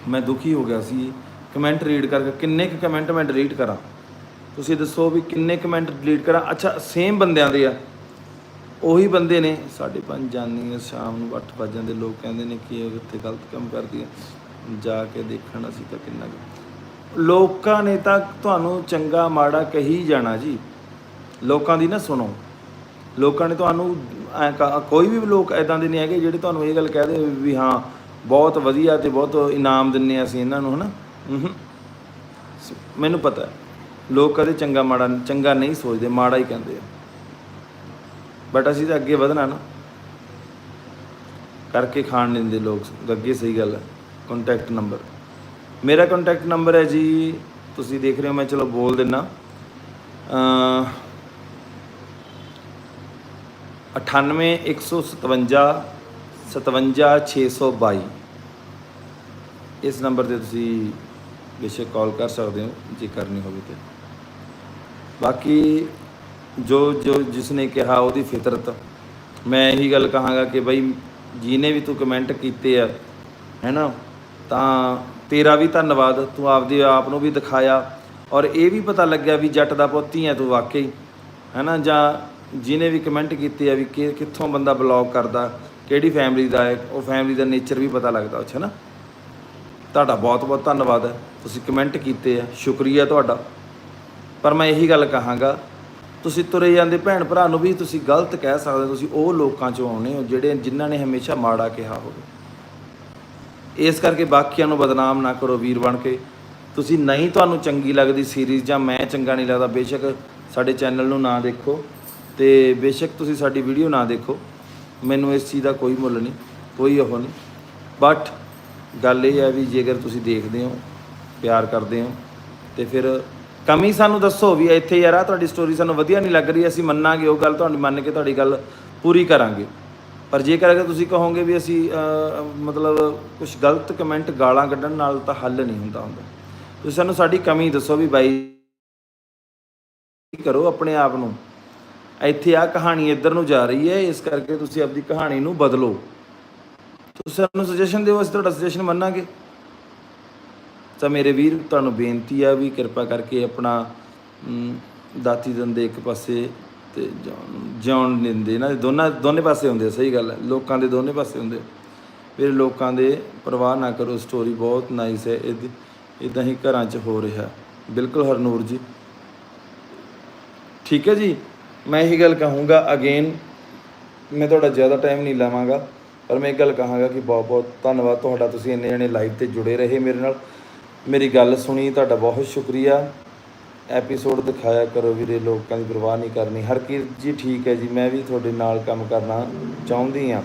ਮੈਂ ਦੁਖੀ ਹੋ ਗਿਆ ਸੀ। ਕਮੈਂਟ ਰੀਡ ਕਰਕੇ, ਕਿੰਨੇ ਕੁ ਕਮੈਂਟ ਮੈਂ ਡਿਲੀਟ ਕਰਾਂ? ਤੁਸੀਂ ਦੱਸੋ ਵੀ ਕਿੰਨੇ ਕਮੈਂਟ ਡਿਲੀਟ ਕਰਾਂ? ਅੱਛਾ ਸੇਮ ਬੰਦਿਆਂ ਦੇ ਆ। ਉਹੀ ਬੰਦੇ ਨੇ, ਸਾਡੇ ਪੰਜ ਜਾਨੀ ਆ ਸ਼ਾਮ ਨੂੰ 8 ਵਜੇ ਦੇ ਲੋਕ ਕਹਿੰਦੇ ਨੇ ਕਿ ਉਹ ਇੱਥੇ ਗਲਤ ਕੰਮ ਕਰਦੀ ਹੈ। ਜਾ ਕੇ ਦੇਖਣ ਅਸੀਂ ਤਾਂ ਕਿੰਨਾ ਕੁ- ਲੋਕਾਂ ਨੇ ਤਾਂ ਤੁਹਾਨੂੰ ਚੰਗਾ ਮਾੜਾ ਕਹੀ ਜਾਣਾ ਜੀ। ਲੋਕਾਂ ਦੀ ਨਾ ਸੁਣੋ। ਲੋਕਾਂ ਨੇ ਤੁਹਾਨੂੰ ਕੋਈ ਵੀ ਲੋਕ ਐਦਾਂ ਦੇ ਨਹੀਂ ਹੈਗੇ ਜਿਹੜੇ ਤੁਹਾਨੂੰ ਇਹ ਗੱਲ ਕਹਦੇ ਵੀ ਹਾਂ, ਬਹੁਤ ਵਧੀਆ ਤੇ ਬਹੁਤ ਇਨਾਮ ਦਿੰਨੇ ਆ ਅਸੀਂ ਇਹਨਾਂ ਨੂੰ, ਹਨਾ? ਹਮਮ। ਮੈਨੂੰ ਪਤਾ ਲੋਕ ਕਦੇ ਚੰਗਾ ਮਾੜਾ, ਚੰਗਾ ਨਹੀਂ ਸੋਚਦੇ, ਮਾੜਾ ਹੀ ਕਹਿੰਦੇ ਆ। ਬਟ ਅਸੀਂ ਤਾਂ ਅੱਗੇ ਵਧਣਾ ਨਾ। ਕਰਕੇ ਖਾਣ ਦਿੰਦੇ ਲੋਕ। ਅੱਗੇ ਸਹੀ ਗੱਲ ਹੈ। ਕੰਟੈਕਟ ਨੰਬਰ ਮੇਰਾ ਕੰਟੈਕਟ ਨੰਬਰ ਹੈ ਜੀ, ਤੁਸੀਂ ਦੇਖ ਰਹੇ ਹੋ, ਮੈਂ ਚਲੋ ਬੋਲ ਦਿੰਨਾ। ਅ 98 157 57622 ਇਸ ਨੰਬਰ ਤੇ ਤੁਸੀਂ ਬੇਸ਼ੱਕ ਕਾਲ ਕਰ ਸਕਦੇ ਹੋ, ਜੇ ਕਰਨੀ ਹੋਵੇ ਤੇ। ਬਾਕੀ ਜੋ ਜੋ ਜਿਸ ਨੇ ਕਿਹਾ ਉਹਦੀ ਫਿਤਰਤ। ਮੈਂ ਇਹੀ ਗੱਲ ਕਹਾਂਗਾ ਕਿ ਬਈ, ਜਿਹਨੇ ਵੀ ਤੂੰ ਕਮੈਂਟ ਕੀਤੇ ਆ, ਹੈਨਾ, ਤਾਂ ਤੇਰਾ ਵੀ ਧੰਨਵਾਦ ਤੂੰ ਆਪਦੇ ਆਪ ਨੂੰ ਵੀ ਦਿਖਾਇਆ ਔਰ ਇਹ ਵੀ ਪਤਾ ਲੱਗਿਆ ਵੀ ਜੱਟ ਦਾ ਪੁੱਤ ਹੀ ਆ ਤੂੰ ਵਾਕਈ ਹੈਨਾ? ਜਾਂ ਜਿਹਨੇ ਵੀ ਕਮੈਂਟ ਕੀਤੇ ਆ ਵੀ ਕਿੱਥੋਂ ਬੰਦਾ ਬਲੌਗ ਕਰਦਾ ਕਿਹੜੀ ਫੈਮਿਲੀ ਦਾ ਹੈ ਉਹ ਫੈਮਿਲੀ ਦਾ ਨੇਚਰ ਵੀ ਪਤਾ ਲੱਗਦਾ ਉੱਥੇ ਨਾ ਤੁਹਾਡਾ ਬਹੁਤ ਬਹੁਤ ਧੰਨਵਾਦ ਹੈ ਤੁਸੀਂ ਕਮੈਂਟ ਕੀਤੇ ਆ ਸ਼ੁਕਰੀਆ ਤੁਹਾਡਾ। ਪਰ ਮੈਂ ਇਹੀ ਗੱਲ ਕਹਾਂਗਾ ਤੁਸੀਂ ਤੁਰੇ ਜਾਂਦੇ ਭੈਣ ਭਰਾ ਨੂੰ ਵੀ ਤੁਸੀਂ ਗਲਤ ਕਹਿ ਸਕਦੇ ਹੋ, ਤੁਸੀਂ ਉਹ ਲੋਕਾਂ ਚੋਂ ਆਉਣੇ ਹੋ ਜਿਹੜੇ ਜਿਨ੍ਹਾਂ ਨੇ ਹਮੇਸ਼ਾ ਮਾੜਾ ਕਿਹਾ ਹੋਵੇ। ਇਸ ਕਰਕੇ ਬਾਕੀਆਂ ਨੂੰ ਬਦਨਾਮ ਨਾ ਕਰੋ ਵੀਰ ਬਣ ਕੇ। ਤੁਸੀਂ ਨਹੀਂ ਤੁਹਾਨੂੰ ਚੰਗੀ ਲੱਗਦੀ ਸੀਰੀਜ਼ ਜਾਂ ਮੈਂ ਚੰਗਾ ਨਹੀਂ ਲੱਗਦਾ, ਬੇਸ਼ੱਕ ਸਾਡੇ ਚੈਨਲ ਨੂੰ ਨਾ ਦੇਖੋ ਤੇ ਬੇਸ਼ੱਕ ਤੁਸੀਂ ਸਾਡੀ ਵੀਡੀਓ ਨਾ ਦੇਖੋ। ਮੈਨੂੰ ਇਸ ਚੀਜ਼ ਦਾ ਕੋਈ ਮੁੱਲ ਨਹੀਂ, ਕੋਈ ਉਹ ਨਹੀਂ। ਬਟ ਗੱਲ ਇਹ ਹੈ ਵੀ ਜੇਕਰ ਤੁਸੀਂ ਦੇਖਦੇ ਹੋ, ਪਿਆਰ ਕਰਦੇ ਹੋ, ਤੇ ਫਿਰ ਕਮੀ ਸਾਨੂੰ ਦੱਸੋ ਵੀ ਇੱਥੇ ਯਾਰ ਆ ਤੁਹਾਡੀ ਸਟੋਰੀ ਸਾਨੂੰ ਵਧੀਆ ਨਹੀਂ ਲੱਗ ਰਹੀ, ਅਸੀਂ ਮੰਨਾਂਗੇ, ਉਹ ਗੱਲ ਤੁਹਾਡੀ ਮੰਨ ਕੇ ਤੁਹਾਡੀ ਗੱਲ ਪੂਰੀ ਕਰਾਂਗੇ। ਪਰ ਜੇਕਰ ਅਗਰ ਤੁਸੀਂ ਕਹੋਗੇ ਵੀ ਅਸੀਂ ਮਤਲਬ ਕੁਝ ਗਲਤ ਕਮੈਂਟ ਗਾਲਾਂ ਕੱਢਣ ਨਾਲ ਤਾਂ ਹੱਲ ਨਹੀਂ ਹੁੰਦਾ ਹੁੰਦਾ। ਤੁਸੀਂ ਸਾਨੂੰ ਸਾਡੀ ਕਮੀ ਦੱਸੋ ਵੀ ਬਾਈ ਕਰੋ ਆਪਣੇ ਆਪ ਨੂੰ। ਇੱਥੇ ਆ ਕਹਾਣੀ ਇੱਧਰ ਨੂੰ ਜਾ ਰਹੀ ਹੈ, ਇਸ ਕਰਕੇ ਤੁਸੀਂ ਆਪਦੀ ਕਹਾਣੀ ਨੂੰ ਬਦਲੋ। ਤੁਸੀਂ ਸਾਨੂੰ ਸੁਜੈਸ਼ਨ ਦਿਓ, ਅਸੀਂ ਤੁਹਾਡਾ ਸੁਜੈਸ਼ਨ ਮੰਨਾਂਗੇ। ਤਾਂ ਮੇਰੇ ਵੀਰ, ਤੁਹਾਨੂੰ ਬੇਨਤੀ ਆ ਵੀ ਕਿਰਪਾ ਕਰਕੇ ਆਪਣਾ ਦਾਤੀ ਦੰਦੇ ਇੱਕ ਪਾਸੇ ਤੇ ਜਿਉਣ- ਜਿਉਣ ਦਿੰਦੇ। ਇਹਨਾਂ ਦੇ ਦੋਨਾਂ, ਦੋਨੇ ਪਾਸੇ ਹੁੰਦੇ ਸਹੀ ਗੱਲ ਹੈ। ਲੋਕਾਂ ਦੇ ਦੋਨੇ ਪਾਸੇ ਹੁੰਦੇ ਫਿਰ ਲੋਕਾਂ ਦੇ ਪਰਵਾਹ ਨਾ ਕਰੋ ਸਟੋਰੀ ਬਹੁਤ ਨਾਈਸ ਹੈ। ਇਦਾਂ ਹੀ ਘਰਾਂ 'ਚ ਹੋ ਰਿਹਾ। ਬਿਲਕੁਲ ਹਰਨੂਰ ਜੀ। ਠੀਕ ਹੈ ਜੀ? ਮੈਂ ਇਹੀ ਗੱਲ ਕਹੂੰਗਾ ਅਗੇਨ ਮੈਂ ਤੁਹਾਡਾ ਜ਼ਿਆਦਾ ਟਾਈਮ ਨਹੀਂ ਲਾਵਾਂਗਾ, ਪਰ ਮੈਂ ਇੱਕ ਗੱਲ ਕਹਾਂਗਾ ਕਿ ਬਹੁਤ ਬਹੁਤ ਧੰਨਵਾਦ ਤੁਹਾਡਾ। ਤੁਸੀਂ ਇੰਨੇ ਜਣੇ ਲਾਈਵ ਤੇ ਜੁੜੇ ਰਹੇ ਮੇਰੇ ਨਾਲ। ਮੇਰੀ ਗੱਲ ਸੁਣੀ, ਤੁਹਾਡਾ ਬਹੁਤ ਸ਼ੁਕਰੀਆ। ਐਪੀਸੋਡ ਦਿਖਾਇਆ ਕਰੋ ਵੀਰੇ, ਲੋਕਾਂ ਦੀ ਪਰਵਾਹ ਨਹੀਂ ਕਰਨੀ। ਹਰਕੀਰਤ ਜੀ, ਠੀਕ ਹੈ ਜੀ, ਮੈਂ ਵੀ ਤੁਹਾਡੇ ਨਾਲ ਕੰਮ ਕਰਨਾ ਚਾਹੁੰਦੀ ਆ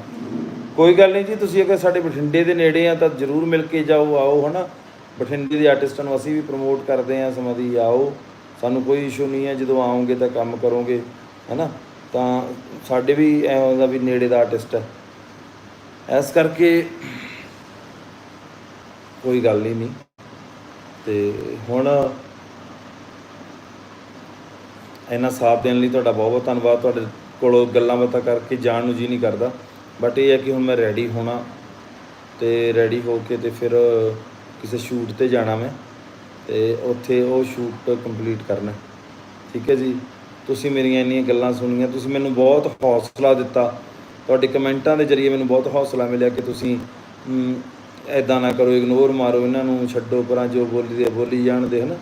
ਕੋਈ ਗੱਲ ਨਹੀਂ ਜੀ, ਤੁਸੀਂ ਅਗਰ ਸਾਡੇ ਬਠਿੰਡੇ ਦੇ ਨੇੜੇ ਆ, ਤਾਂ ਜਰੂਰ ਮਿਲ ਕੇ ਜਾਓ, ਆਓ, ਹਨਾ? ਬਠਿੰਡੇ ਦੇ ਆਰਟਿਸਟਾਂ ਨੂੰ ਅਸੀਂ ਵੀ ਪ੍ਰਮੋਟ ਕਰਦੇ ਆ ਸਮਝੀ ਆਓ। ਸਾਨੂੰ ਕੋਈ ਇਸ਼ੂ ਨਹੀਂ ਹੈ, ਜਦੋਂ ਆਓਗੇ ਤਾਂ ਕੰਮ ਕਰੋਗੇ, ਹਨਾ? ਤਾਂ ਸਾਡੇ ਵੀ ਐਵੇਂ ਦਾ ਵੀ ਨੇੜੇ ਦਾ ਆਰਟਿਸਟ ਹੈ। ਇਸ ਕਰਕੇ ਕੋਈ ਗੱਲ ਹੀ ਨਹੀਂ। ਤੇ ਹੁਣ ਇੰਨਾ ਸਾਥ ਦੇਣ ਲਈ ਤੁਹਾਡਾ ਬਹੁਤ ਬਹੁਤ ਧੰਨਵਾਦ। ਤੁਹਾਡੇ ਕੋਲੋਂ ਗੱਲਾਂ ਬਾਤਾਂ ਕਰਕੇ ਜਾਣ ਨੂੰ ਜੀ ਨਹੀਂ ਕਰਦਾ। ਬਟ ਇਹ ਹੈ ਕਿ ਹੁਣ ਮੈਂ ਰੈਡੀ ਹੋਣਾ ਤੇ ਰੈਡੀ ਹੋ ਕੇ ਤੇ ਫਿਰ ਕਿਸੇ ਸ਼ੂਟ ਤੇ ਜਾਣਾ ਮੈਂ ਤੇ ਉੱਥੇ ਉਹ ਸ਼ੂਟ ਕੰਪਲੀਟ ਕਰਨਾ। ਠੀਕ ਹੈ ਜੀ? ਤੁਸੀਂ ਮੇਰੀਆਂ ਇੰਨੀਆਂ ਗੱਲਾਂ ਸੁਣੀਆਂ, ਤੁਸੀਂ ਮੈਨੂੰ ਬਹੁਤ ਹੌਸਲਾ ਦਿੱਤਾ। ਤੁਹਾਡੇ ਕਮੈਂਟਾਂ ਦੇ ਜ਼ਰੀਏ ਮੈਨੂੰ ਬਹੁਤ ਹੌਸਲਾ ਮਿਲਿਆ ਕਿ ਤੁਸੀਂ ਐਦਾਂ ਨਾ ਕਰੋ ਇਗਨੋਰ ਮਾਰੋ, ਇਹਨਾਂ ਨੂੰ ਛੱਡੋ, ਪਰਾਂ ਜੋ ਬੋਲੀ ਦੇ ਬੋਲੀ ਜਾਣਦੇ ਹਨ?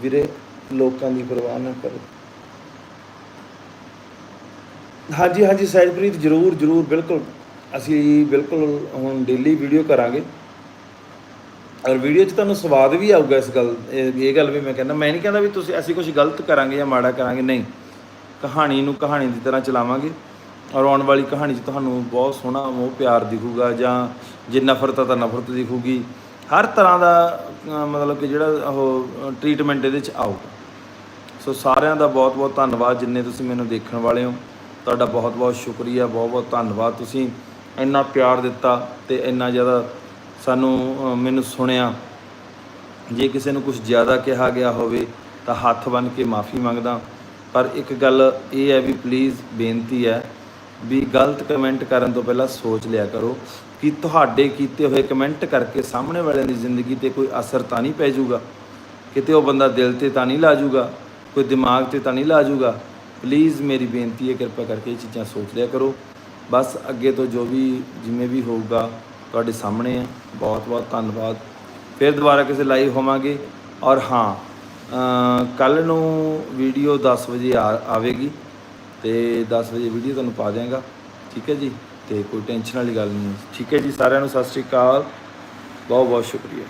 ਵੀਰੇ, ਲੋਕਾਂ ਦੀ ਪਰਵਾਹ ਨਾ ਕਰੋ। ਹਾਂਜੀ ਹਾਂਜੀ, ਸਹਿਜਪ੍ਰੀਤ ਜਰੂਰ ਜਰੂਰ, ਬਿਲਕੁਲ। ਅਸੀਂ ਬਿਲਕੁਲ ਹੁਣ ਡੇਲੀ ਵੀਡੀਓ ਕਰਾਂਗੇ। ਔਰ ਵੀਡੀਓ 'ਚ ਤੁਹਾਨੂੰ ਸਵਾਦ ਵੀ ਆਊਗਾ ਇਸ ਗੱਲ, ਇਹ ਇਹ ਗੱਲ ਵੀ ਮੈਂ ਕਹਿੰਦਾ, ਮੈਂ ਨਹੀਂ ਕਹਿੰਦਾ ਵੀ ਤੁਸੀਂ, ਅਸੀਂ ਕੁਝ ਗਲਤ ਕਰਾਂਗੇ ਜਾਂ ਮਾੜਾ ਕਰਾਂਗੇ, ਨਹੀਂ। ਕਹਾਣੀ ਨੂੰ ਕਹਾਣੀ ਦੀ ਤਰ੍ਹਾਂ ਚਲਾਵਾਂਗੇ। ਔਰ ਆਉਣ ਵਾਲੀ ਕਹਾਣੀ 'ਚ ਤੁਹਾਨੂੰ ਬਹੁਤ ਸੋਹਣਾ ਮੋਹ, ਪਿਆਰ ਦਿਖੂਗਾ ਜਾਂ ਜੇ ਨਫ਼ਰਤ ਆ ਤਾਂ ਨਫ਼ਰਤ ਦਿਖੂਗੀ। ਹਰ ਤਰ੍ਹਾਂ ਦਾ ਮਤਲਬ ਕਿ ਜਿਹੜਾ ਉਹ ਟ੍ਰੀਟਮੈਂਟ ਇਹਦੇ 'ਚ ਆਊਗਾ। ਸੋ ਸਾਰਿਆਂ ਦਾ ਬਹੁਤ ਬਹੁਤ ਧੰਨਵਾਦ, ਜਿੰਨੇ ਤੁਸੀਂ ਮੈਨੂੰ ਦੇਖਣ ਵਾਲੇ ਹੋ। ਤੁਹਾਡਾ ਬਹੁਤ ਬਹੁਤ ਸ਼ੁਕਰੀਆ, ਬਹੁਤ ਬਹੁਤ ਧੰਨਵਾਦ। ਤੁਸੀਂ ਇੰਨਾ ਪਿਆਰ ਦਿੱਤਾ ਤੇ ਇੰਨਾ ਜ਼ਿਆਦਾ ਸਾਨੂੰ ਮੈਨੂੰ ਸੁਣਿਆ। ਜੇ ਕਿਸੇ ਨੂੰ ਕੁਝ ਜ਼ਿਆਦਾ ਕਿਹਾ ਗਿਆ ਹੋਵੇ ਤਾਂ ਹੱਥ ਬੰਨ ਕੇ ਮਾਫੀ ਮੰਗਦਾ। ਪਰ ਇੱਕ ਗੱਲ ਇਹ ਹੈ ਵੀ ਪਲੀਜ਼ ਬੇਨਤੀ ਹੈ ਵੀ ਗਲਤ ਕਮੈਂਟ ਕਰਨ ਤੋਂ ਪਹਿਲਾਂ ਸੋਚ ਲਿਆ ਕਰੋ ਕਿ ਤੁਹਾਡੇ ਕੀਤੇ ਹੋਏ ਕਮੈਂਟ ਕਰਕੇ ਸਾਹਮਣੇ ਵਾਲਿਆਂ ਦੀ ਜ਼ਿੰਦਗੀ ਤੇ ਕੋਈ ਅਸਰ ਤਾਂ ਨਹੀਂ ਪੈ ਜਾਊਗਾ। ਕਿਤੇ ਉਹ ਬੰਦਾ ਦਿਲ ਤੇ ਤਾਂ ਨਹੀਂ ਲਾ ਜਾਊਗਾ, ਕੋਈ ਦਿਮਾਗ ਤੇ ਤਾਂ ਨਹੀਂ ਲਾ ਜਾਊਗਾ। ਪਲੀਜ਼ ਮੇਰੀ ਬੇਨਤੀ ਹੈ, ਕਿਰਪਾ ਕਰਕੇ ਇਹ ਚੀਜ਼ਾਂ ਸੋਚ ਲਿਆ ਕਰੋ। ਬਸ ਅੱਗੇ ਤੋਂ ਜੋ ਵੀ ਜਿਵੇਂ ਵੀ ਹੋਊਗਾ ਤੁਹਾਡੇ ਸਾਹਮਣੇ ਹੈ। ਬਹੁਤ ਬਹੁਤ ਧੰਨਵਾਦ। ਫਿਰ ਦੁਬਾਰਾ ਕਿਸੇ ਲਾਈਵ ਹੋਵਾਂਗੇ। ਔਰ ਹਾਂ ਕੱਲ ਨੂੰ ਵੀਡੀਓ 10 ਵਜੇ ਆ- ਆਵੇਗੀ। ਤੇ 10 ਵਜੇ ਵੀਡੀਓ ਤੁਹਾਨੂੰ ਪਾ ਦਿਆਂਗਾ। ਠੀਕ ਹੈ ਜੀ? ਤੇ ਕੋਈ ਟੈਨਸ਼ਨ ਵਾਲੀ ਗੱਲ ਨਹੀਂ ਠੀਕ ਹੈ ਜੀ, ਸਾਰਿਆਂ ਨੂੰ ਸਤਿ ਸ਼੍ਰੀ ਅਕਾਲ। ਬਹੁਤ ਬਹੁਤ ਸ਼ੁਕਰੀਆ।